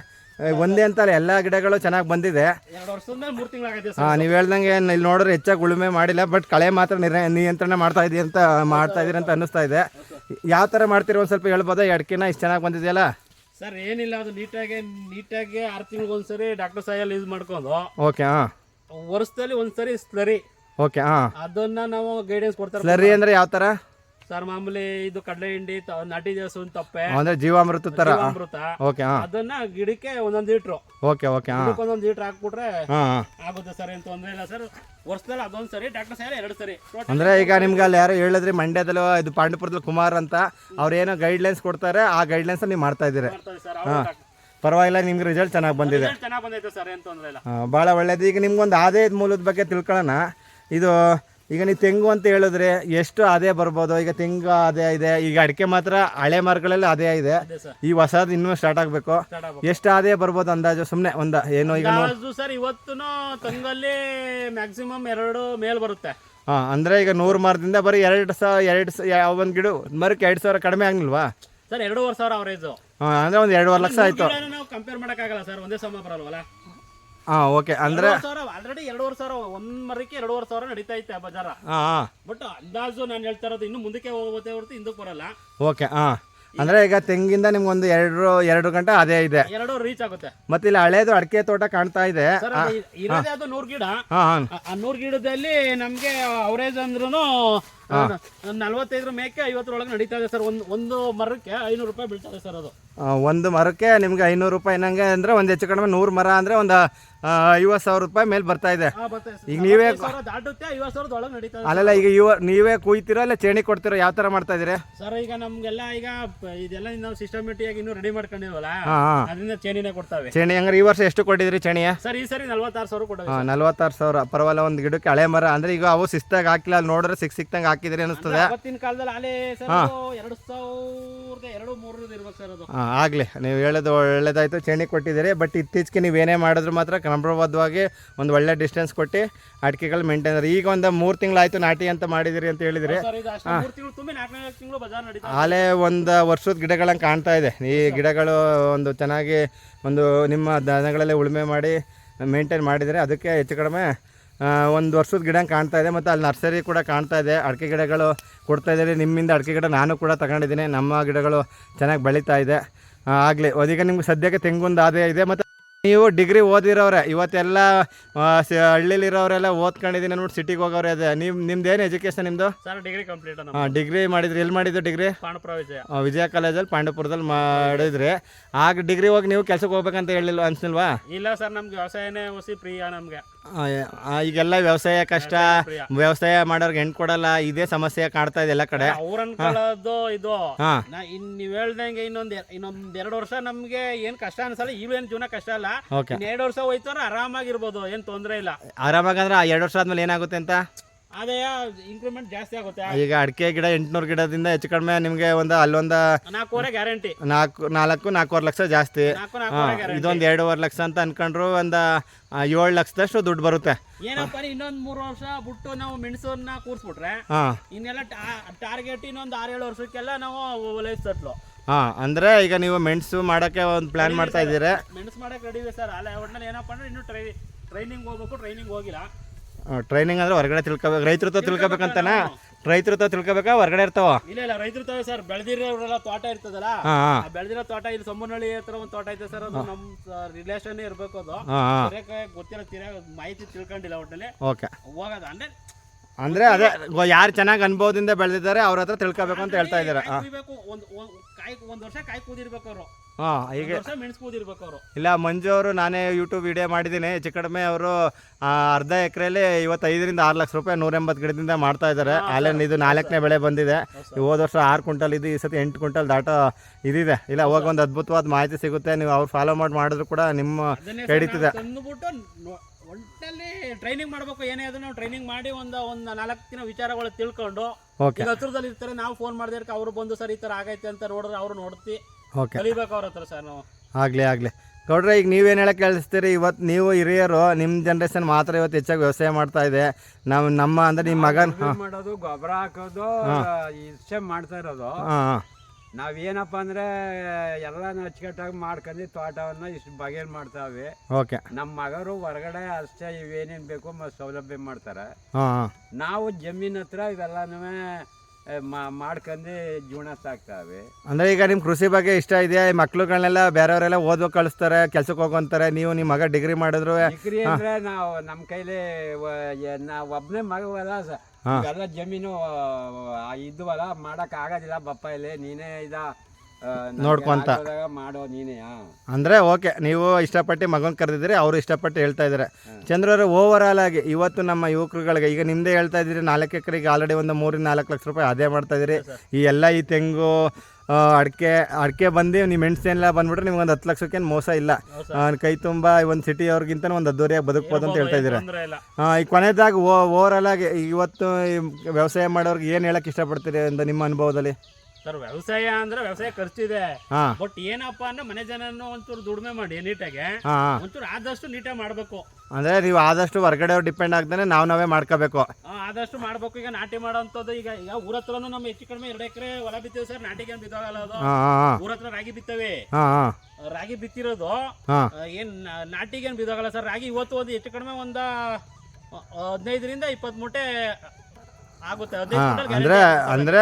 ಒಂದೇ ಅಂತಲ್ಲ ಎಲ್ಲ ಗಿಡಗಳು ಚೆನ್ನಾಗಿ ಬಂದಿದೆ. ಹಾಂ ನೀವು ಹೇಳ್ದಂಗೆ ಇಲ್ಲಿ ನೋಡಿದ್ರೆ ಹೆಚ್ಚಾಗಿ ಉಳುಮೆ ಮಾಡಿಲ್ಲ ಬಟ್ ಕಳೆ ಮಾತ್ರ ನಿರ ನಿಯಂತ್ರಣ ಮಾಡ್ತಾ ಇದೀ ಅಂತ ಮಾಡ್ತಾ ಇದೀರಿ ಅಂತ ಅನ್ನಿಸ್ತಾ ಇದೆ. ಯಾವ ಥರ ಮಾಡ್ತೀರಿ ಒಂದು ಸ್ವಲ್ಪ ಹೇಳ್ಬೋದಾ? ಎಡ್ಕಿನ ಇಷ್ಟು ಚೆನ್ನಾಗಿ ಬಂದಿದೆಯಲ್ಲ? ಸರ್ ಏನಿಲ್ಲ ಅದು ನೀಟಾಗಿ ನೀಟಾಗಿ ಆರು ತಿಂಗಳು ಒಂದ್ಸರಿ ಡಾಕ್ಟರ್ ಸಾಯಲ್ ಯೂಸ್ ಮಾಡ್ಕೊಂಡು ಓಕೆ ಹಾಂ. ವರ್ಷದಲ್ಲಿ ಒಂದ್ಸರಿ ಸ್ಲರಿ ಓಕೆ ಹಾಂ. ಅದನ್ನ ನಾವು ಗೈಡೆನ್ಸ್ ಕೊಡ್ತಾರೆ. ಸ್ಲರಿ ಅಂದರೆ ಯಾವ ಥರ ಸರ್ ಮಾಮೂಲಿ ಇದು ಕಡಲೆ ಹಿಂಡಿ ನಾಟಿ ದೇವಸ್ಥಾನ ತಪ್ಪೆ ಅಂದ್ರೆ ಜೀವಾಮೃತ ತರ. ಅಮೃತ ಓಕೆ ಅದನ್ನ ಗಿಡಕ್ಕೆ ಒಂದೊಂದು ಲೀಟ್ರು. ಓಕೆ ಓಕೆ ಒಂದೊಂದು ಲೀಟ್ರ್ ಹಾಕ್ಬಿಟ್ರೆ ಆಗುತ್ತೆ ಸರ್ ಏನು ತೊಂದರೆ ಇಲ್ಲ ಸರ್. ವರ್ಷದಲ್ಲಿ ಅದೊಂದು ಸರಿ ಡಾಕ್ಟರ್ ಸರಿ ಎರಡು ಸರಿ. ಅಂದ್ರೆ ಈಗ ನಿಮ್ಗೆ ಅಲ್ಲಿ ಯಾರೋ ಹೇಳಿದ್ರಿ ಮಂಡ್ಯದಲ್ಲಿ ಇದು ಪಾಂಡಿಪುರದಲ್ಲಿ ಕುಮಾರ್ ಅಂತ ಅವ್ರು ಏನೋ ಗೈಡ್ಲೈನ್ಸ್ ಕೊಡ್ತಾರೆ ಆ ಗೈಡ್ಲೈನ್ಸ್ ನೀವು ಮಾಡ್ತಾ ಇದ್ದೀರಿ. ಪರವಾಗಿಲ್ಲ ನಿಮ್ಗೆ ರಿಸಲ್ಟ್ ಚೆನ್ನಾಗಿ ಬಂದಿದೆ. ಚೆನ್ನಾಗಿ ಬಂದಿದೆ ಸರ್ ಏನು ತೊಂದರೆ ಇಲ್ಲ. ಭಾಳ ಒಳ್ಳೇದು. ಈಗ ನಿಮ್ಗೊಂದು ಆದಾಯದ ಮೂಲದ ಬಗ್ಗೆ ತಿಳ್ಕೊಳ್ಳೋಣ. ಇದು ಈಗ ನೀವು ತೆಂಗು ಅಂತ ಹೇಳಿದ್ರೆ ಎಷ್ಟು ಅದೇ ಬರ್ಬೋದು? ಈಗ ತೆಂಗು ಅದೇ ಇದೆ. ಈಗ ಅಡಿಕೆ ಮಾತ್ರ ಹಳೆ ಮರಗಳಲ್ಲಿ ಅದೇ ಇದೆ ಈ ಹೊಸದು ಇನ್ನೂ ಸ್ಟಾರ್ಟ್ ಆಗಬೇಕು. ಎಷ್ಟು ಅದೇ ಬರ್ಬೋದು ಅಂದಾಜು? ಸುಮ್ಮನೆ ಒಂದ ಏನು ಈಗ ಸರ್ ಇವತ್ತು ತೆಂಗಲ್ಲಿ ಮ್ಯಾಕ್ಸಿಮಮ್ ಎರಡು ಮೇಲ್ ಬರುತ್ತೆ. ಹಾ ಅಂದ್ರೆ ಈಗ ನೂರು ಮರದಿಂದ ಬರೀ ಎರಡು ಸಾವಿರ ಎರಡು ಒಂದು ಗಿಡ ಮರಕ್ಕೆ ಎರಡು ಸಾವಿರ ಕಡಿಮೆ ಆಗಲಿಲ್ವಾ? ಸರ್ ಎರಡೂವರೆ ಸಾವಿರ ಅವರೇಜು ಹಾಂ ಅಂದ್ರೆ ಒಂದು ಎರಡೂವರೆ ಲಕ್ಷ ಆಯ್ತು. ನಾವು ಕಂಪೇರ್ ಮಾಡೋಕ್ಕಾಗಲ್ಲ ಸರ್ ಒಂದೇ ಸಮ ಬರಲ್ವಲ್ಲ? ಹಾಂ ಓಕೆ ಅಂದ್ರೆ ಸಾವಿರ ಆಲ್ರೆಡಿ ಎರಡೂವರೆ ಸಾವಿರ ಒಂದ್ ಮರಕ್ಕೆ ಎರಡೂವರೆ ಸಾವಿರ ನಡೀತಾ ಐತೆ ಬಜಾರ. ಹಾಂ ಬಟ್ ಅಂದಾಜು ನಾನು ಹೇಳ್ತಾ ಇರೋದು ಇನ್ನು ಮುಂದಕ್ಕೆ ಹೋಗುತ್ತೆ ಹೊರತು ಹಿಂದಕ್ಕೆ ಬರಲ್ಲ. ಓಕೆ ಹಾ. ಅಂದ್ರೆ ಈಗ ತೆಂಗಿಂದ ನಿಮ್ಗೊಂದು ಎರಡು ಎರಡು ಗಂಟೆ ಅದೇ ಇದೆ. ಎರಡು ರೀಚ್ ಆಗುತ್ತೆ. ಮತ್ತೆ ಇಲ್ಲಿ ಹಳೇದು ಅಡಿಕೆ ತೋಟ ಕಾಣ್ತಾ ಇದೆ. ಸರ್ ಅದು ಇರೋದೇ ಅದು ನೂರು ಗಿಡ ಹಾಂ ಹಾಂ. ಆ- ಆ ನೂರು ಗಿಡದಲ್ಲಿ ನಮ್ಗೆ ಅವರೇಜ್ ಅಂದ್ರೂ ನಲ್ವತ್ತೈದರ ಮೇಕೆ ಐವತ್ತರೊಳಗೆ ನಡೀತಾ ಇದೆ ಸರ್. ಒಂದು ಒಂದು ಮರಕ್ಕೆ ಐನೂರು ರೂಪಾಯಿ ಬೀಳ್ತದೆ ಸರ್ ಅದು. ಒಂದು ಮರಕ್ಕೆ ನಿಮ್ಗೆ ಐನೂರು ರೂಪಾಯಿ ನಂಗೆ ಅಂದ್ರೆ ಒಂದು ಹೆಚ್ಚು ಕಡಿಮೆ ನೂರು ಮರ ಅಂದ್ರೆ ಒಂದು ಐವತ್ತು ಸಾವಿರ ರೂಪಾಯಿ ಮೇಲೆ ಬರ್ತಾ ಇದೆ. ಈಗ ನೀವೇ ದಾಟುತ್ತೆ ಐವತ್ತು ಸಾವಿರದ ಒಳಗೆ ನಡೀತಾ ಅಲ್ಲೆಲ್ಲ ಈಗ ಇವ ನೀವೇ ಕುಯ್ತಿರೋ ಅಲ್ಲ ಚೇಣಿ ಕೊಡ್ತಿರೋ? ಯಾವ ಥರ ಮಾಡ್ತಾ ಇದ್ದೀರಿ? ಸರ್ ಈಗ ನಮಗೆಲ್ಲ ಈಗ ಇದೆಲ್ಲ ನಾವು ಸಿಸ್ಟಮೆಟಿಕ್ ಆಗಿ ಇನ್ನೂ ರೆಡಿ ಹಾಂ ಅದರಿಂದ ಚೇಣಿನೇ ಕೊಡ್ತಾವೆ. ಚೇಣಿ ಹಂಗಾರೆ ಈ ವರ್ಷ ಎಷ್ಟು ಕೊಟ್ಟಿದ್ರಿ ಚೇಣಿಯ ಸರ್ ಈ ಸರಿ ನಲ್ವತ್ತಾರು ಸಾವಿರ ಕೊಟ್ಟವೆ ಹಾಂ ನಲ್ವತ್ತಾರು ಸಾವಿರ. ಪರವಾಗಿಲ್ಲ ಒಂದು ಗಿಡಕ್ಕೆ ಹಳೆ ಮರ. ಅಂದ್ರೆ ಈಗ ಅವು ಸಿಸ್ತಾಗ ಹಾಕಿಲ್ಲ ಅಲ್ಲಿ ನೋಡಿದ್ರೆ ಸಿಕ್ ಸಿಕ್ತಂಗೆ ಹಾಕಿದ್ರಿ ಅನಿಸ್ತದೆ ಅವತ್ತಿನ ಕಾಲದಲ್ಲಿ ಆಲೆ ಸರ್ ಎರಡು ಸಾವಿರದ ಎರಡು ಮೂರರದ್ದು ಇರ್ಬೇಕು ಸರ್ ಅದು. ಹಾಂ ಆಗಲಿ. ನೀವು ಹೇಳೋದು ಒಳ್ಳೇದಾಯ್ತು ಚೇಣಿ ಕೊಟ್ಟಿದ್ದೀರಿ. ಬಟ್ ಇತ್ತೀಚೆಗೆ ನೀವು ಏನೇ ಮಾಡಿದ್ರು ಮಾತ್ರ ಕ್ರಮಬದ್ಧವಾಗಿ ಒಂದು ಒಳ್ಳೆ ಡಿಸ್ಟೆನ್ಸ್ ಕೊಟ್ಟು ಅಡಿಕೆಗಳು ಮೇಂಟೈನ್ ಈಗ ಒಂದು ಮೂರು ತಿಂಗಳಾಯ್ತು ನಾಟಿ ಅಂತ ಮಾಡಿದಿರಿ ಅಂತ ಹೇಳಿದಿರಿ. ಆಲೇ ಒಂದು ವರ್ಷದ ಗಿಡಗಳಂಗೆ ಕಾಣ್ತಾ ಇದೆ. ಈ ಗಿಡಗಳು ಒಂದು ಚೆನ್ನಾಗಿ ಒಂದು ನಿಮ್ಮ ದನಗಳಲ್ಲೇ ಉಳುಮೆ ಮಾಡಿ ಮೇಂಟೈನ್ ಮಾಡಿದರೆ ಅದಕ್ಕೆ ಹೆಚ್ಚು ಕಡಿಮೆ ಒಂದು ವರ್ಷದ ಗಿಡ ಕಾಣ್ತಾ ಇದೆ ಮತ್ತು ಅಲ್ಲಿ ನರ್ಸರಿ ಕೂಡ ಕಾಣ್ತಾ ಇದೆ. ಅಡಿಕೆ ಗಿಡಗಳು ಕೊಡ್ತಾ ಇದ್ದಾರೆ ನಿಮ್ಮಿಂದ ಅಡಿಕೆ ಗಿಡ ನಾನು ಕೂಡ ತಗೊಂಡಿದ್ದೀನಿ. ನಮ್ಮ ಗಿಡಗಳು ಚೆನ್ನಾಗಿ ಬೆಳೀತಾ ಇದೆ. ಆಗಲಿ. ಅದೀಗ ನಿಮ್ಗೆ ಸದ್ಯಕ್ಕೆ ತೆಂಗೊಂದು ಆದಾಯ ಇದೆ. ಮತ್ತು ನೀವು ಡಿಗ್ರಿ ಓದಿರೋರೆ ಇವತ್ತೆಲ್ಲ ಹಳ್ಳಿಲಿರೋರೆಲ್ಲ ಓದ್ಕೊಂಡಿದ್ದೀನಿ ನೋಡಿ ಸಿಟಿಗೆ ಹೋಗೋರೆ ಅದೇ. ನಿಮ್ಮ ಏನು ಎಜುಕೇಶನ್ ನಿಮ್ಮದು ಸರ್ ಡಿಗ್ರಿ ಕಂಪ್ಲೀಟ್ ಹಾಂ ಡಿಗ್ರಿ ಮಾಡಿದ್ರಿ. ಎಲ್ಲಿ ಮಾಡಿದ್ದು ಡಿಗ್ರಿ? ಪಾಂಡಪುರ ವಿಜಯ. ವಿಜಯ ಕಾಲೇಜಲ್ಲಿ ಪಾಂಡಪುರದಲ್ಲಿ ಮಾಡಿದ್ರಿ. ಆಗ ಡಿಗ್ರಿ ಹೋಗಿ ನೀವು ಕೆಲಸಕ್ಕೆ ಹೋಗ್ಬೇಕಂತ ಹೇಳಿಲ್ವ ಅನ್ಸಿಲ್ವಾ? ಇಲ್ಲ ಸರ್ ನಮ್ಗೆ ವ್ಯವಸಾಯನೇ ಹೊಸಿ ಪ್ರಿಯ ನಮ್ಗೆ. ಆ, ಈಗೆಲ್ಲ ವ್ಯವಸಾಯ ಕಷ್ಟ ವ್ಯವಸಾಯ ಮಾಡೋರ್ಗೆ ಹೆಣ್ ಕೊಡಲ್ಲ ಇದೇ ಸಮಸ್ಯೆ ಕಾಣ್ತಾ ಇದೆ ಎಲ್ಲ ಕಡೆ. ಅವ್ರ ಅನ್ಕೊಳ್ಳೋದು ಇದು. ಹಾಂ. ನಾ ಇನ್ ನೀವ್ ಹೇಳ್ದಂಗೆ ಇನ್ನೊಂದ್ ಎ- ಇನ್ನೊಂದ್ ಎರಡು ವರ್ಷ ನಮ್ಗೆ ಏನ್ ಕಷ್ಟ ಅನ್ಸಲ್ಲ ಇವೇನ್ ಜೀವನ ಕಷ್ಟ ಅಲ್ಲ. ಇನ್ ಎರಡು ವರ್ಷ ಹೋಯ್ತಾರ ಆರಾಮಾಗಿರ್ಬೋದು ಏನ್ ತೊಂದ್ರೆ ಇಲ್ಲ. ಆರಾಮಾಗಂದ್ರೆ ಆ ಎರಡು ವರ್ಷ ಆದ್ಮೇಲೆ ಏನಾಗುತ್ತೆ ಅಂತ? ಆದಾಯ ಇಂಕ್ರಿಮೆಂಟ್ ಜಾಸ್ತಿ ಆಗುತ್ತೆ. ಈಗ ಅಡಿಕೆ ಗಿಡ ಎಂಟುನೂರು ಗಿಡದಿಂದ ಹೆಚ್ಚು ಕಡಿಮೆ ನಿಮಗೆ ಒಂದು ಅಲ್ಲೊಂದು ನಾಲ್ಕೂವರೆ ಗ್ಯಾರಂಟಿ ನಾಲ್ಕು ನಾಲ್ಕು ನಾಲ್ಕೂವರೆ ಲಕ್ಷ ಜಾಸ್ತಿ. ಇದೊಂದು ಎರಡೂವರೆ ಲಕ್ಷ ಅಂತ ಅನ್ಕೊಂಡ್ರು ಒಂದು ಏಳು ಲಕ್ಷದಷ್ಟು ದುಡ್ಡು ಬರುತ್ತೆ. ಏನಪ್ಪ ಇನ್ನೊಂದು ಮೂರು ವರ್ಷ ಬಿಟ್ಟು ನಾವು ಮೆಣಸನ್ನ ಕೂರಿಸ್ಬಿಟ್ರೆ ಇನ್ನೆಲ್ಲ ಟಾರ್ಗೆಟ್ ಇನ್ನೊಂದ್ ಆರೇಳು ವರ್ಷಕ್ಕೆಲ್ಲ ನಾವು ಲೈಫ್ ಸೆಟ್ಲು ಹಾಂ ಅಂದರೆ ಈಗ ನೀವು ಮೆಣಸು ಮಾಡಕ್ಕೆ ಒಂದು ಪ್ಲಾನ್ ಮಾಡ್ತಾ ಇದ್ದೀರಾ. ಮೆಣಸು ಮಾಡಕ್ಕೆ ರೆಡಿ ಇದೆ ಸರ್. ಅಲ್ಲ ಒಟ್ಟಿನಲ್ಲಿ ಏನಪ್ಪ ಅಂದ್ರೆ ಇನ್ನೂ ಟ್ರೈ ಟ್ರೈನಿಂಗ್ ಹೋಗ್ಬೇಕು ಟ್ರೈನಿಂಗ್ ಹೋಗಿಲ್ಲ. ಟ್ರೈನಿಂಗ್ ಅಂದ್ರೆ ಹೊರಗಡೆ ತಿಳ್ಕೊಬೇಕು. ರೈತರ ತೋ ತಿಳ್ಕೊಬೇಕಂತನಾ? ರೈತರ ತೋ ತಿಳ್ಕೊಬೇಕಾ? ಹೊರಗಡೆ ಇರ್ತಾವ? ಇಲ್ಲ ಇಲ್ಲ ರೈತರು ತಾವೆ ಸರ್ ಬೆಳೆದಿರೋರೆಲ್ಲ ತೋಟ ಇರ್ತದಲ್ಲ? ಹಾಂ ಹಾಂ. ಆ ಬೆಳೆದಿರೋ ತೋಟ ಇಲ್ಲಿ ಸೊಮ್ಮನಹಳ್ಳಿ ಹತ್ರ ಒಂದು ತೋಟ ಐತೆ ಸರ್ ಅದು ನಮ್ಮ ರಿಲೇಷನ್ ಇರ್ಬೇಕು ಅದು. ಹಾಂ ಹಾಂ. ಸರಿಯಾಗಿ ಗೊತ್ತಿರೋ ತೀರಾ ಮಾಹಿತಿ ತಿಳ್ಕೊಂಡಿಲ್ಲ ಒಟ್ಟಲ್ಲಿ ಓಕೆ. ಹೋಗೋದ? ಅಂದ್ರೆ ಅಂದ್ರೆ ಅದೇ ಯಾರು ಚೆನ್ನಾಗಿ ಅನುಭವದಿಂದ ಬೆಳೆದಿದ್ದಾರೆ ಅವ್ರ ಹತ್ರ ತಿಳ್ಕೊಬೇಕು ಅಂತ ಹೇಳ್ತಾ ಇದ್ದೀರಾ? ಕಾಯಿ ಹಾಂ. ಕುಯ್ಬೇಕು ಒಂದ್ ಒಂದ್ ಕಾಯಿ ಒಂದ್ ವರ್ಷ ಕಾಯಿ ಕೂದಿರ್ಬೇಕು ಅವರು. ಹಾಂ ಈಗ ಅವರು. ಇಲ್ಲ ಮಂಜು ಅವರು ನಾನೇ ಯೂಟ್ಯೂಬ್ ವಿಡಿಯೋ ಮಾಡಿದ್ದೀನಿ. ಹೆಚ್ಚು ಕಡಿಮೆ ಅವರು ಅರ್ಧ ಎಕರೆಯಲ್ಲಿ ಇವತ್ತೈದರಿಂದ ಆರು ಲಕ್ಷ ರೂಪಾಯಿ ನೂರ ಎಂಬತ್ತು ಗಿಡದಿಂದ ಮಾಡ್ತಾ ಇದ್ದಾರೆ. ಆಲೆನ್ ಇದು ನಾಲ್ಕನೇ ಬೆಳೆ ಬಂದಿದೆ. ಹೋದ ವರ್ಷ ಆರು ಕ್ವಿಂಟಲ್ ಇದು ಈ ಸತಿ ಎಂಟು ಕ್ವಿಂಟಲ್ ದಾಟ ಇದಿದೆ. ಇಲ್ಲ ಅವಾಗ ಒಂದು ಅದ್ಭುತವಾದ ಮಾಹಿತಿ ಸಿಗುತ್ತೆ. ನೀವು ಅವ್ರು ಫಾಲೋ ಮಾಡಿ ಮಾಡಿದ್ರು ಕೂಡ ನಿಮ್ಮ. ತಂದುಬಿಟ್ಟು ಒಟ್ಟಲ್ಲಿ ಟ್ರೈನಿಂಗ್ ಮಾಡಬೇಕು. ಏನೇ ಅದು ನಾವು ಟ್ರೈನಿಂಗ್ ಮಾಡಿ ಒಂದು ಒಂದು ನಾಲ್ಕು ದಿನ ವಿಚಾರಗಳು ತಿಳ್ಕೊಂಡು. ಈಗ ಹತ್ರದಲ್ಲಿ ಇರ್ತಾರೆ ನಾವು ಫೋನ್ ಮಾಡಿದ್ರೆ ಅವ್ರು ಬಂದು ಸರ್ ಈ ತರ ಆಗೈತೆ ಅಂತ ನೋಡಿದ್ರೆ ಅವರು ನೋಡ್ತಿ. ಓಕೆ. ಕಲಿಬೇಕು ಅವ್ರ ಹತ್ರ ಸರ್ ನಾವು. ಆಗಲಿ ಆಗಲಿ. ಗೌಡ್ರೆ ಈಗ ನೀವೇನು ಹೇಳಕ್ಕೆ ಕೇಳಿಸ್ತೀರಿ? ಇವತ್ತು ನೀವು ಹಿರಿಯರು ನಿಮ್ಮ ಜನ್ರೇಷನ್ ಮಾತ್ರ ಇವತ್ತು ಹೆಚ್ಚಾಗಿ ವ್ಯವಸಾಯ ಮಾಡ್ತಾ ಇದೆ. ನಾವು ನಮ್ಮ ಅಂದ್ರೆ ನಿಮ್ಮ ಮಗನ ಹಾಂ. ಮಾಡೋದು ಗೊಬ್ಬರ ಹಾಕೋದು ಇಷ್ಟೇ ಮಾಡ್ತಾ ಇರೋದು. ಹಾಂ ಏನಪ್ಪಾ ನಾವೇನಪ್ಪ ಅಂದ್ರೆ ಎಲ್ಲಾನು ಅಚ್ಚುಕಟ್ಟಾಗಿ ಮಾಡ್ಕೊಂಡು ತೋಟವನ್ನ ಇಷ್ಟು ಬಗೆಲ್ ಮಾಡ್ತಾವೆ ಓಕೆ. ನಮ್ಮ ಮಗರು ಹೊರಗಡೆ ಅಷ್ಟೇ ಇವೇನೇನ್ ಬೇಕು ಮ- ಸೌಲಭ್ಯ ಮಾಡ್ತಾರೆ. ಹಾಂ ನಾವು ಜಮೀನ್ ಹತ್ರ ಇವೆಲ್ಲನೂ ಮಾಡ್ಕೊಂಡು ಜೀವನ ಸಾಕ್ತಾವೆ. ಅಂದರೆ ಈಗ ನಿಮ್ ಕೃಷಿ ಬಗ್ಗೆ ಇಷ್ಟ ಇದೆಯಾ? ಈ ಮಕ್ಳುಗಳನ್ನೆಲ್ಲ ಬೇರೆಯವರೆಲ್ಲ ಓದೋ ಕಳಿಸ್ತಾರೆ ಕೆಲ್ಸಕ್ಕೆ ಹೋಗೋಂತಾರೆ. ನೀವು ನಿಮ್ಮ ಮಗ ಡಿಗ್ರಿ ಮಾಡಿದ್ರು. ಡಿಗ್ರಿ ಅಂದ್ರೆ ನಾವು ನಮ್ಮ ಕೈಲಿ ನಾವು ಒಬ್ಬನೇ ಮಗವಲ್ಲ ಸರ್ ಎಲ್ಲ ಜಮೀನು ಇದ್ವಲ್ಲ ಮಾಡಕ್ ಆಗೋದಿಲ್ಲ ಬಪ್ಪ ಇಲ್ಲಿ ನೀನೇ ಇದ. ನೋಡ್ಕೊಂತ. ಮಾಡೋ ನೀನೇ. ಅಂದರೆ ಓಕೆ ನೀವು ಇಷ್ಟಪಟ್ಟು ಮಗನ ಕರೆದಿದ್ರೆ ಅವರು ಇಷ್ಟಪಟ್ಟು ಹೇಳ್ತಾ ಇದ್ದಾರೆ. ಚಂದ್ರವರು ಓವರ್ ಆಲ್ ಆಗಿ ಇವತ್ತು ನಮ್ಮ ಯುವಕರುಗಳಿಗೆ ಈಗ ನಿಮ್ಮದೇ ಹೇಳ್ತಾ ಇದ್ದೀರಿ ನಾಲ್ಕು ಎಕರೆಗೆ ಆಲ್ರೆಡಿ ಒಂದು ಮೂರಿಂದ ನಾಲ್ಕು ಲಕ್ಷ ರೂಪಾಯಿ ಅದೇ ಮಾಡ್ತಾ ಇದ್ದೀರಿ. ಈ ಎಲ್ಲ ಈ ತೆಂಗು ಅಡಿಕೆ ಅಡಿಕೆ ಬಂದು ನಿಮ್ಮ ಮೆಣಸೆಲ್ಲ ಬಂದ್ಬಿಟ್ರೆ ನಿಮ್ಗೆ ಒಂದು ಹತ್ತು ಲಕ್ಷಕ್ಕೇನು ಮೋಸ ಇಲ್ಲ. ಕೈ ತುಂಬ ಒಂದು ಸಿಟಿ ಅವ್ರಿಗಿಂತ ಒಂದು ಅದ್ದೂರಿಯಾಗಿ ಬದುಕ್ಬೋದು ಅಂತ ಹೇಳ್ತಾ ಇದ್ದೀರ. ಈ ಕೊನೆದಾಗಿ ಓವರ್ ಆಲ್ ಆಗಿ ಇವತ್ತು ವ್ಯವಸಾಯ ಮಾಡೋರಿಗೆ ಏನು ಹೇಳಕ್ಕೆ ಇಷ್ಟಪಡ್ತೀರಿ ಅಂತ ನಿಮ್ಮ ಅನುಭವದಲ್ಲಿ? ಸರ್ ವ್ಯವಸಾಯ ಅಂದ್ರೆ ವ್ಯವಸಾಯ ಖರ್ಚಿದೆ. ಹಾಂ. ಬಟ್ ಏನಪ್ಪಾ ಅಂದ್ರೆ ಮನೆ ಜನನು ಒಂಚೂರು ದುಡಿಮೆ ಮಾಡಿ ನೀಟಾಗಿ ಹಾಂ ಹಾಂ. ಒಂಚೂರು ಆದಷ್ಟು ನೀಟಾಗಿ ಮಾಡ್ಬೇಕು. ಅಂದ್ರೆ ನೀವು ಆದಷ್ಟು ಹೊರಗಡೆ ಡಿಪೆಂಡ್ ಆಗ್ತಾನೆ ನಾವ್ ನಾವೇ ಮಾಡ್ಕೋಬೇಕು. ಆ, ಆದಷ್ಟು ಮಾಡ್ಬೇಕು. ಈಗ ನಾಟಿ ಮಾಡೋಂಥದ್ದು ಈಗ ಈಗ ಊರ ಹತ್ರನು ನಮ್ಮ ಹೆಚ್ಚು ಕಡಿಮೆ ಎರಡು ಎಕರೆ ಹೊಲ ಬಿತ್ತೀವಿ ಸರ್ ನಾಟಿಗೆ ಬಿದ್ದಾಗಲ್ಲ ಬಿದ್ದೋಗಲ್ಲ ಅದು? ಊರತ್ರ ಹಾಂ ಊರ ಹತ್ರ ರಾಗಿ ಬಿತ್ತವೆ. ಹಾಂ ಹಾಂ. ರಾಗಿ ಬಿತ್ತಿರೋದು ಹಾಂ. ಆ, ಏನ್ ನಾ- ನಾಟಿಗೆ ಬಿದ್ದಾಗಲ್ಲ ಬಿದ್ದೋಗಲ್ಲ ಸರ್ ರಾಗಿ ಇವತ್ತು ಒಂದು ಹೆಚ್ಚು ಕಡಿಮೆ ಒಂದ ಆ, ಹದಿನೈದರಿಂದ ಇಪ್ಪತ್ತು ಮೂಟೆ ಹಾಂ ಅಂದ್ರೆ ಅಂದರೆ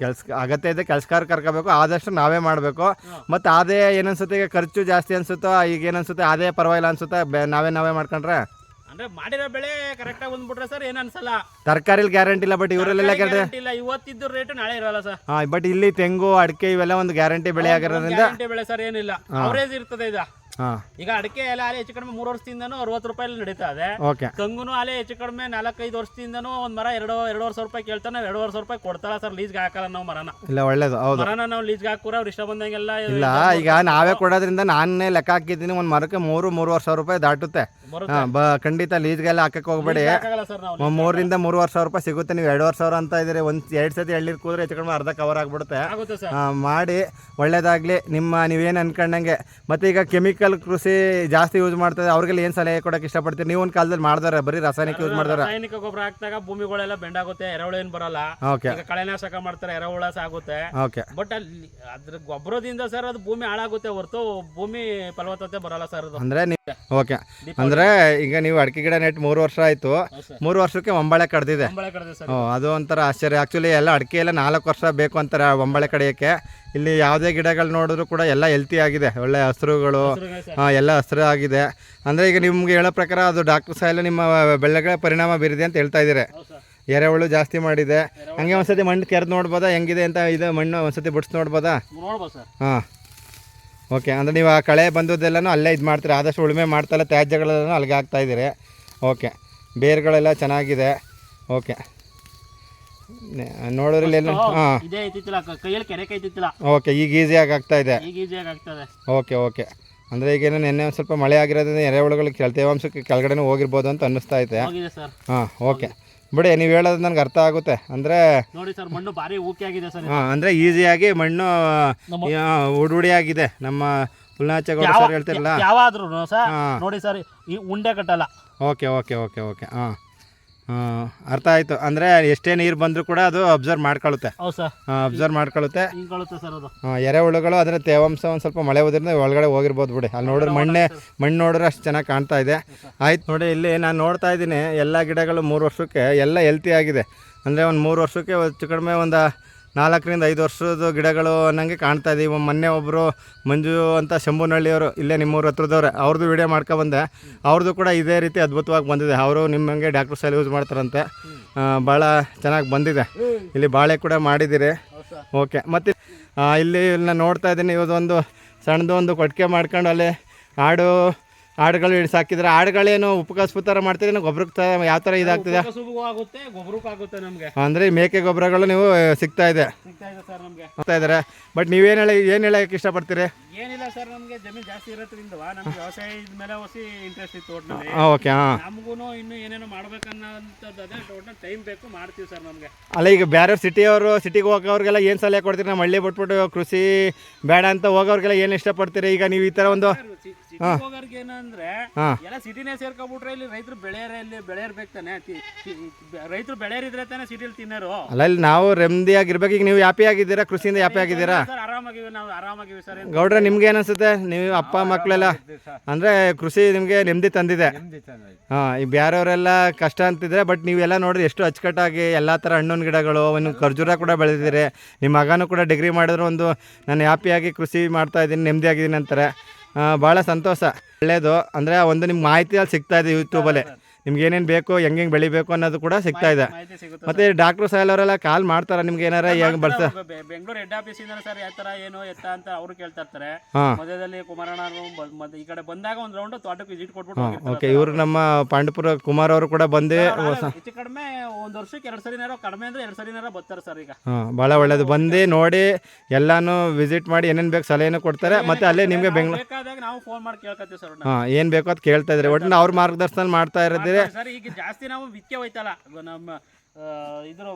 ಕೆಲ್ಸ ಅಗತ್ಯ ಇದೆ ಕೆಲಸಕಾರ ಕರ್ಕೋಬೇಕು ಆದಷ್ಟು ನಾವೇ ಮಾಡಬೇಕು. ಮತ್ತೆ ಅದೇ ಏನನ್ಸುತ್ತೆ? ಈಗ ಖರ್ಚು ಜಾಸ್ತಿ ಅನ್ಸುತ್ತೋ ಈಗ ಏನನ್ಸುತ್ತೆ? ಅದೇ ಪರವಾಗಿಲ್ಲ ಅನ್ಸುತ್ತೆ ನಾವೇ ನಾವೇ ಮಾಡ್ಕೊಂಡ್ರೆ? ಅಂದ್ರೆ ಮಾಡಿರೋ ಬೆಳೆ ಕರೆಕ್ಟಾಗಿ ಬಂದ್ಬಿಟ್ರೆ ಸರ್ ಏನನ್ಸಲ್ಲ ಅನ್ಸಲ್ಲ. ತರಕಾರಿಲಿ ಗ್ಯಾರಂಟಿ ಇಲ್ಲ ಬಟ್ ಇವರಲ್ಲೆಲ್ಲ ಗ್ಯಾರಂಟಿ ಇಲ್ಲ. ಇವತ್ತಿದ್ದು ರೇಟ್ ನಾಳೆ ಇರಲ್ಲ ಸರ್. ಹಾಂ ಬಟ್ ಇಲ್ಲಿ ತೆಂಗು ಅಡಿಕೆ ಇವೆಲ್ಲ ಒಂದು ಗ್ಯಾರಂಟಿ ಬೆಳೆ ಆಗಿರೋದ್ರಿಂದ ಗ್ಯಾರಂಟಿ ಬೆಳೆ ಸರ್ ಏನಿಲ್ಲ. ಅವರೇಜ್ ಇರ್ತದೆ ಇದು ಈಗ ಅಡಿಕೆ ಎಲ್ಲ ಅಲೆ ಹೆಚ್ಚು ಕಡಿಮೆ ಮೂರು ವರ್ಷದಿಂದನೂ ಅರವತ್ತು ರೂಪಾಯಿ ನಡೀತಾ ಇದೆ. ಓಕೆ. ಕಂಗುನು ಅಲೆ ಹೆಚ್ಚು ಕಡಿಮೆ ನಾಲ್ಕೈದು ವರ್ಷದಿಂದನೂ ಒಂದ್ ಮರ ಎರಡು ಎರಡೂವರೆ ಸಾವಿರ ರೂಪಾಯಿ ಕೇಳ್ತಾನೆ ನಾವು ಎರಡೂವರೆ ಸಾವಿರ ರೂಪಾಯಿ ಕೊಡ್ತಾರ ಸರ್ ಲೀಸ್ಗೆ ಹಾಕಲ್ಲ ನಾವು ಮರನ. ಇಲ್ಲ ಒಳ್ಳೇದು ಹೌದು. ಮರನ ನಾವು ಲೀಸ್ಗೆ ಹಾಕೂರ ಅವ್ರು ಇಷ್ಟ ಬಂದಂಗೆಲ್ಲ ಇಲ್ಲ ಈಗ ನಾವೇ ಕೊಡೋದ್ರಿಂದ ನಾನೇ ಲೆಕ್ಕ ಹಾಕಿದ್ದೀನಿ ಒಂದ್ ಮರಕ್ಕೆ ಮೂರು ಮೂರುವರೆ ಸಾವಿರ ರೂಪಾಯಿ ದಾಟುತ್ತೆ. ಬರುತ್ತೆ. ಹಾಂ ಬ ಖಂಡಿತ ಲೀಸ್ಗೆಲ್ಲ ಹಾಕಕ್ಕೆ ಹೋಗ್ಬೇಡಿ. ಹಾಕಲ್ಲ ಸರ್ ನಾವು ಮೂರರಿಂದ ಮೂರುವರೆ ಸಾವಿರ ರೂಪಾಯಿ ಸಿಗುತ್ತೆ ನೀವು ಎರಡುವರೆ ಸಾವಿರ ಅಂತ ಇದ್ರೆ ಒಂದ್ ಎರಡು ಸತಿ ಎಳ್ನೀರು ಕೂದ್ರೆ ಹೆಚ್ಚು ಕಡಿಮೆ ಅರ್ಧ ಕವರ್ ಆಗಿಬಿಡುತ್ತೆ. ಆಗುತ್ತೆ ಸರ್. ಆ, ಮಾಡಿ ಒಳ್ಳೇದಾಗಲಿ ನಿಮ್ಮ ನೀವೇನು ಅನ್ಕೊಂಡಂಗೆ. ಮತ್ತೆ ಈಗ ಕೆಮಿಕಲ್ ಕೃಷಿ ಜಾಸ್ತಿ ಯೂಸ್ ಮಾಡ್ತಾರೆ ಅವ್ರಿಗೆಲ್ಲ ಏನು ಸಲಹೆ ಕೊಡಕ್ಕೆ ಇಷ್ಟಪಡ್ತೀರಿ? ನೀವು ಒಂದು ಕಾಲದಲ್ಲಿ ಮಾಡ್ದಾರೆ ಬರೀ ರಾಸಾಯನಿಕ ಯೂಸ್ ಮಾಡಿದಾರೆ? ರಾಸಾಯನಿಕ ಗೊಬ್ಬರ ಹಾಕಿದಾಗ ಭೂಮಿಗಳೆಲ್ಲ ಬೆಂಡಾಗುತ್ತೆ ಎರೆಹುಳ ಏನ್ ಬರಲ್ಲ. ಓಕೆ. ಈಗ ಕಳೆನಾಶಕ ಮಾಡ್ತಾರೆ ಎರೆಹುಳ ಸಾಗುತ್ತೆ ಓಕೆ. ಬಟ್ ಅಲ್ಲಿ ಅದ್ರ ಗೊಬ್ಬರದಿಂದ ಸರ್ ಅದು ಭೂಮಿ ಹಾಳಾಗುತ್ತೆ ಹೊರತು ಭೂಮಿ ಫಲವತ್ತತೆ ಬರಲ್ಲ ಸರ್ ಅದು. ಅಂದ್ರೆ ನೀವು ಓಕೆ. ಅಂದ್ರೆ ಈಗ ನೀವು ಅಡಿಕೆ ಗಿಡ ನೆಟ್ಟು ಮೂರು ವರ್ಷ ಆಯ್ತು. ಮೂರು ವರ್ಷಕ್ಕೆ ಒಂಬಳೆ ಕಡ್ದಿದೆ. ಕಂಬಳೆ ಕಡಿದೆ ಸರ್. ಓ ಅದು ಒಂಥರ ಆಶ್ಚರ್ಯ. ಆಕ್ಚುಲಿ ಎಲ್ಲ ಅಡಿಕೆ ಎಲ್ಲ ನಾಲ್ಕು ವರ್ಷ ಬೇಕು ಅಂತಾರೆ ಒಂಬಳೆ ಕಡಿಯೋಕ್ಕೆ. ಇಲ್ಲಿ ಯಾವುದೇ ಗಿಡಗಳು ನೋಡಿದ್ರು ಕೂಡ ಎಲ್ಲ ಹೆಲ್ತಿ ಆಗಿದೆ. ಒಳ್ಳೆ ಹಸಿರುಗಳು ಎಲ್ಲ ಹಸಿರು ಆಗಿದೆ. ಅಂದರೆ ಈಗ ನಿಮ್ಗೆ ಹೇಳೋ ಪ್ರಕಾರ ಅದು ಡಾಕ್ಟರ್ ಎಲ್ಲ ನಿಮ್ಮ ಬೆಳೆಗಳ ಪರಿಣಾಮ ಬೀರಿದೆ ಅಂತ ಹೇಳ್ತಾ ಇದ್ದೀರಿ. ಎರೆಹುಳು ಜಾಸ್ತಿ ಮಾಡಿದೆ. ಹಂಗೆ ಒಂದ್ಸತಿ ಮಣ್ಣು ಕೆರೆದು ನೋಡ್ಬೋದಾ? ಹೆಂಗಿದೆ ಅಂತ ಇದು ಮಣ್ಣು ಒಂದ್ಸತಿ ಬಿಡಿಸಿ ನೋಡ್ಬೋದಾ? ಹಾಂ. ಓಕೆ ಅಂದರೆ ನೀವು ಆ ಕಳೆ ಬಂದದ್ದೆಲ್ಲನೂ ಅಲ್ಲೇ ಇದು ಮಾಡ್ತೀರಿ? ಆದಷ್ಟು ಉಳುಮೆ ಮಾಡ್ತಲ್ಲ ತ್ಯಾಜ್ಯಗಳೆಲ್ಲ ಅಲ್ಲಿಗೆ ಹಾಕ್ತಾ ಇದ್ದೀರಿ. ಓಕೆ ಬೇರುಗಳೆಲ್ಲ ಚೆನ್ನಾಗಿದೆ. ಓಕೆ ನೋಡೋದ್ರಲ್ಲಿ ಎಲ್ಲ ಹಾಂ. ಇದೇ ಐತಿತ್ತಿಲ್ಲ ಕೈಯಲ್ಲಿ ಕೆರೆ ಕೈತಿತ್ತಿಲ್ಲ ಓಕೆ ಈಗ ಈಸಿಯಾಗಿ ಆಗ್ತಾ ಇದೆ ಈಗ ಈಸಿಯಾಗಿ ಆಗ್ತದೆ. Okay okay. ಅಂದರೆ ಈಗ ಏನೋ ನೆನ್ನೆ ಒಂದು ಸ್ವಲ್ಪ ಮಳೆ ಆಗಿರೋದ್ರಿಂದ ಎರೆಹುಳುಗಳು ಕೆಳ ತೇವಾಂಶಕ್ಕೆ ಕೆಳಗಡೆನೂ ಹೋಗಿರ್ಬೋದು ಅಂತ ಅನ್ನಿಸ್ತಾ ಐತೆ ಹೋಗಿದೆ ಸರ್. ಹಾಂ ಓಕೆ. ಬಿಡಿ ನೀವು ಹೇಳೋದು ನನಗೆ ಅರ್ಥ ಆಗುತ್ತೆ. ಅಂದರೆ ನೋಡಿ ಸರ್ ಮಣ್ಣು ಭಾರಿ ಊಕೆ ಆಗಿದೆ ಸರ್. ಹಾಂ ಅಂದರೆ ಈಸಿಯಾಗಿ ಮಣ್ಣು ಉಡುಡಿಯಾಗಿದೆ ನಮ್ಮ ಹುಲ್ನಾಚೆಗಳು ಯಾವ ಸರ್ ಹೇಳ್ತಿರಲ್ಲ ಯಾವಾದ್ರೂ ಸರ್ ನೋಡಿ ಸರ್ ಈ ಉಂಡೆ ಕಟ್ಟಲ್ಲ. Okay okay okay okay. ಹಾಂ. ಅರ್ಥ ಆಯಿತು. ಅಂದರೆ ಎಷ್ಟೇ ನೀರು ಬಂದರೂ ಕೂಡ ಅದು ಅಬ್ಸರ್ವ್ ಮಾಡ್ಕೊಳುತ್ತೆ ಹೌದು ಸರ್. ಅಬ್ಸರ್ವ್ ಮಾಡ್ಕೊಳ್ಳುತ್ತೆ. ಹಿಂಗೊಳುತ್ತೆ ಸರ್ ಅದು. ಆ, ಎರೆಹುಳುಗಳು ಅದರ ತೇವಾಂಶ ಒಂದು ಸ್ವಲ್ಪ ಮಳೆ ಹೋದ್ರಿಂದ ಒಳಗಡೆ ಹೋಗಿರ್ಬೋದು ಬಿಡಿ. ಅಲ್ಲಿ ನೋಡಿದ್ರೆ ಮಣ್ಣೆ ಮಣ್ಣು ನೋಡಿದ್ರೆ ಅಷ್ಟು ಚೆನ್ನಾಗಿ ಕಾಣ್ತಾ ಇದೆ. ಆಯ್ತು ನೋಡಿ ಇಲ್ಲಿ ನಾನು ನೋಡ್ತಾ ಇದ್ದೀನಿ ಎಲ್ಲ ಗಿಡಗಳು ಮೂರು ವರ್ಷಕ್ಕೆ ಎಲ್ಲ ಹೆಲ್ತಿ ಆಗಿದೆ. ಅಂದರೆ ಒಂದು ಮೂರು ವರ್ಷಕ್ಕೆ ಹೆಚ್ಚು ಕಡಿಮೆ ಒಂದು ನಾಲ್ಕರಿಂದ ಐದು ವರ್ಷದ ಗಿಡಗಳು ಅನ್ನಂಗೆ ಕಾಣ್ತಾ ಇದೆ. ಇವಾಗ ಮೊನ್ನೆ ಒಬ್ಬರು ಮಂಜು ಅಂತ ಶಂಭುನಹಳ್ಳಿಯವರು ಇಲ್ಲೇ ನಿಮ್ಮೂರ ಹತ್ರದವ್ರೆ ಅವ್ರದ್ದು ವಿಡಿಯೋ ಮಾಡ್ಕೊಬಂದೆ ಅವ್ರದ್ದು ಕೂಡ ಇದೇ ರೀತಿ ಅದ್ಭುತವಾಗಿ ಬಂದಿದೆ. ಅವರು ನಿಮ್ಮಂಗೆ ಡಾಕ್ಟರ್ ಸೈಲ್ ಯೂಸ್ ಮಾಡ್ತಾರಂತೆ. ಭಾಳ ಚೆನ್ನಾಗಿ ಬಂದಿದೆ. ಇಲ್ಲಿ ಬಾಳೆ ಕೂಡ ಮಾಡಿದ್ದೀರಿ. ಓಕೆ, ಮತ್ತು ಇಲ್ಲಿ ಇಲ್ಲಿ ನಾನು ನೋಡ್ತಾ ಇದ್ದೀನಿ. ಸಣ್ಣದು ಒಂದು ಕೊಟ್ಟಿಗೆ ಮಾಡ್ಕೊಂಡು ಅಲ್ಲಿ ಆಡು ಆಡುಗಳು ಇಳಿಸಿ ಹಾಕಿದ್ರೆ ಆಡುಗಳೇನು ಉಪಕಸ್ಪು ಥರ ಮಾಡ್ತೀರಿ? ಗೊಬ್ಬರಕ್ಕೆ ತ ಯಾವ ಥರ ಇದಾಗ್ತಿದೆ? ಕಸುಬು ಆಗುತ್ತೆ ಗೊಬ್ಬರಕ್ಕೂ ಆಗುತ್ತೆ ನಮಗೆ. ಅಂದರೆ ಮೇಕೆ ಗೊಬ್ಬರಗಳು ನೀವು ಸಿಗ್ತಾ ಇದೆ. ಸಿಗ್ತಾ ಇದೆ ಸರ್ ನಮಗೆ. ಮಾಡ್ತಾ ಇದ್ದಾರೆ ಬಟ್ ನೀವೇನು ಹೇಳಿ ಏನು ಹೇಳಕ್ಕೆ ಇಷ್ಟಪಡ್ತೀರಿ? ಏನಿಲ್ಲ ಸರ್ ನಮಗೆ ಜಮೀನು ಜಾಸ್ತಿ ಇರೋದ್ರಿಂದ ನಮ್ಗೆ ವ್ಯವಸಾಯದ ಮೇಲೆ ಹೊಸಿ ಇಂಟ್ರೆಸ್ಟ್ ಇತ್ತು ಹಾಂ ಓಕೆ ಹಾಂ. ನಮಗೂ ಇನ್ನು ಏನೇನೋ ಮಾಡ್ಬೇಕನ್ನೋಂಥದ್ದು ಅದೇ ಒಟ್ಟಿನಲ್ಲಿ ಟೈಮ್ ಬೇಕು ಮಾಡ್ತೀವಿ ಸರ್ ನಮಗೆ. ಅಲ್ಲ ಈಗ ಬೇರೆ ಸಿಟಿಯವರು ಸಿಟಿಗೆ ಹೋಗೋರಿಗೆಲ್ಲ ಏನು ಸಲಹೆ ಕೊಡ್ತೀರಿ? ನಮ್ಮ ಹಳ್ಳಿ ಬಿಟ್ಬಿಟ್ಟು ಕೃಷಿ ಬೇಡ ಅಂತ ಹೋಗೋರಿಗೆಲ್ಲ ಏನು ಇಷ್ಟಪಡ್ತೀರಿ? ಈಗ ನೀವು ಈ ಥರ ಒಂದು ಹೋಗೋರ್ಗೆ ಏನಂದ್ರೆ ಎಲ್ಲ ಸಿಟಿನೇ ಸೇರ್ಕೊಂಡ್ಬಿಟ್ರೆ ಇಲ್ಲಿ ರೈತರು ಬೆಳೆಯರ ಇಲ್ಲಿ ಬೆಳೆಯರ್ಬೇಕು ತಾನೆ ರೈತರು ಬೆಳೆಯರಿದ್ರೆ ತಾನೆ ಸಿಟಿಲಿ ತಿನ್ನೋರು. ಅಲ್ಲ ಇಲ್ಲಿ ನಾವು ನೆಮ್ಮದಿಯಾಗಿರ್ಬೇಕು ಈಗ ನೀವು ಹ್ಯಾಪಿ ಆಗಿದ್ದೀರಾ? ಕೃಷಿಯಿಂದ ಹ್ಯಾಪಿ ಆಗಿದ್ದೀರಾ? ಸರ್ ಆರಾಮಾಗಿವಿ ನಾವು ಆರಾಮಾಗಿವಿ ಸರ್ ಗೌಡ್ರೆ ನಿಮ್ಗೆ ಏನನ್ಸುತ್ತೆ ನೀವು ಅಪ್ಪ ಮಕ್ಕಳೆಲ್ಲ ಅಂದ್ರೆ ಕೃಷಿ ನಿಮಗೆ ನೆಮ್ಮದಿ ತಂದಿದೆ. ಹಾ ಈ ಬೇರೆಯವರೆಲ್ಲ ಕಷ್ಟ ಅಂತಿದ್ರೆ ಬಟ್ ನೀವೆಲ್ಲ ನೋಡಿದ್ರೆ ಎಷ್ಟು ಅಚ್ಚುಕಟ್ಟಾಗಿ ಎಲ್ಲ ಥರ ಹಣ್ಣಿನ ಗಿಡಗಳು ಒಂದು ಖರ್ಜೂರ ಕೂಡ ಬೆಳೆದಿದ್ದೀರಿ. ನಿಮ್ಮ ಮಗನೂ ಕೂಡ ಡಿಗ್ರಿ ಮಾಡಿದ್ರು ಒಂದು ನಾನು ಹ್ಯಾಪಿಯಾಗಿ ಕೃಷಿ ಮಾಡ್ತಾ ಇದ್ದೀನಿ ನೆಮ್ಮದಿಯಾಗಿದ್ದೀನಿ ಅಂತಾರೆ. ಭಾಳ ಸಂತೋಷ. ಒಳ್ಳೇದು. ಅಂದರೆ ಒಂದು ನಿಮ್ಗೆ ಮಾಹಿತಿ ಅಲ್ಲಿ ಸಿಗ್ತಾ ಇದೆ ಯೂಟ್ಯೂಬಲ್ಲಿ ನಿಮ್ಗೆ ಏನೇನು ಬೇಕು ಹೆಂಗೆ ಹೆಂಗೆ ಬೆಳಿಬೇಕು ಅನ್ನೋದು ಕೂಡ ಸಿಗ್ತಾ ಇದೆ. ಮತ್ತೆ ಡಾಕ್ಟರ್ ಸಾಹೇಲ್ ಅವರೆಲ್ಲ ಕಾಲ್ ಮಾಡ್ತಾರೆ ನಿಮ್ಗೆ ಏನಾರ? ಹೆಂಗ್ ಬರ್ತಾರೆ ಬೆಂಗಳೂರು ಹೆಡ್ ಆಫೀಸ್ ಇಂದ ಸರ್ ಯಾವ ತರ ಏನು ಎತ್ತ ಅಂತ ಅವರು ಕೇಳ್ತಾ ಇರ್ತಾರೆ. ಮಧ್ಯದಲ್ಲಿ ಕುಮಾರಣ್ಣ ಮತ್ತೆ ಈ ಕಡೆ ಬಂದಾಗ ಒಂದ್ ರೌಂಡ್ ತೋಟಕ್ಕೆ ವಿಸಿಟ್ ಕೊಟ್ಬಿಟ್ಟು ಓಕೆ ಇವರು ನಮ್ಮ ಪಾಂಡಪುರ ಕುಮಾರ್ ಅವರು ಕೂಡ ಬಂದು ಸರ್. ಹೆಚ್ಚು ಕಡಿಮೆ ಒಂದ್ ವರ್ಷಕ್ಕೆ ಎರಡ್ ಸರಿನಾರ ಕಡಿಮೆ ಅಂದ್ರೆ ಎರಡ್ ಸರಿನಾರ ಬರ್ತಾರೆ ಸರ್ ಈಗ. ಬಹಳ ಭಾಳ ಒಳ್ಳೇದು. ಬಂದು ನೋಡಿ ಎಲ್ಲಾನು ವಿಸಿಟ್ ಮಾಡಿ ಏನೇನು ಬೇಕು ಸಲಹೆನೂ ಕೊಡ್ತಾರೆ. ಮತ್ತೆ ಅಲ್ಲೇ ನಿಮಗೆ ಬೆಂಗಳೂರು ನಾವು ಫೋನ್ ಮಾಡಿ ಕೇಳ್ಕೊತೀವಿ ಸರ್ ಏನ್ ಏನು ಬೇಕೋ ಅದು ಕೇಳ್ತಾ ಇದ್ರಿ. ಒಟ್ಟು ಅವ್ರ ಮಾರ್ಗದರ್ಶನ ಮಾಡ್ತಾ ಸರ್ ಈಗ ಜಾಸ್ತಿ ನಾವು ವಿತ್ಯ ಹೋಯ್ತಲ್ಲ. ನಮ್ಮ ಇದು ಇದ್ರ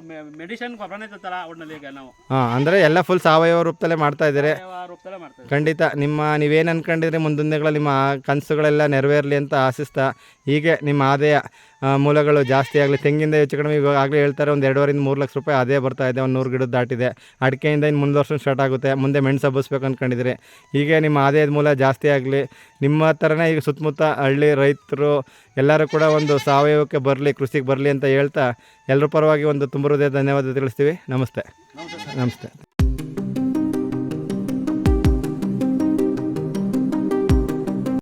ಮೆಡಿಸಿನ್ ಗೊಬ್ಬರನೇ ತತ್ತಲ್ಲ ಒಟ್ನಲ್ಲಿ ಈಗ ನಾವು. ಹಾಂ ಅಂದರೆ ಎಲ್ಲ ಫುಲ್ ಸಾವಯವ ರೂಪದಲ್ಲೇ ಮಾಡ್ತಾ ಇದ್ದೀರಿ. ಸಾವಯವ ರೂಪದಲ್ಲೇ ಮಾಡ್ತೀವಿ ಖಂಡಿತ ನಿಮ್ಮ ನೀವೇನು ಅನ್ಕೊಂಡಿದ್ರಿ ಮುಂದಿನ ದಿನಗಳಲ್ಲಿ ನಿಮ್ಮ ಕನಸುಗಳೆಲ್ಲ ನೆರವೇರಲಿ ಅಂತ ಆಶಿಸ್ತಾ ಹೀಗೆ ನಿಮ್ಮ ಆದಾಯ ಮೂಲಗಳು ಜಾಸ್ತಿ ಆಗಲಿ, ತೆಂಗಿಂದ ಹೆಚ್ಚು ಕಡಿಮೆ ಇವಾಗ ಆಗಲೇ ಹೇಳ್ತಾರೆ, ಒಂದು ಎರಡುವರಿಂದ ಮೂರು ಲಕ್ಷ ರೂಪಾಯಿ ಅದೇ ಬರ್ತಾ ಇದೆ, ಒಂದು ನೂರು ಗಿಡದ ದಾಟಿದೆ. ಅಡಿಕೆಯಿಂದ ಇನ್ನು ಮುಂದೆ ವರ್ಷ ಸ್ಟಾರ್ಟ್ ಆಗುತ್ತೆ. ಮುಂದೆ ಮೆಣಸು ಹಬ್ಬಿಸ್ಬೇಕು ಅಂದ್ಕೊಂಡಿದ್ದೀರಿ ಹೀಗೆ ನಿಮ್ಮ ಆದಾಯದ ಮೂಲ ಜಾಸ್ತಿ ಆಗಲಿ, ನಿಮ್ಮ ಥರನೇ ಈಗ ಸುತ್ತಮುತ್ತ ಹಳ್ಳಿ ರೈತರು ಎಲ್ಲರೂ ಕೂಡ ಒಂದು ಸಾವಯವಕ್ಕೆ ಬರಲಿ, ಕೃಷಿಗೆ ಬರಲಿ ಅಂತ ಹೇಳ್ತಾ ಎಲ್ಲರ ಪರವಾಗಿ ಒಂದು ತುಂಬ ಹೃದಯ ಧನ್ಯವಾದ ತಿಳಿಸ್ತೀವಿ. ನಮಸ್ತೆ. ನಮಸ್ತೆ.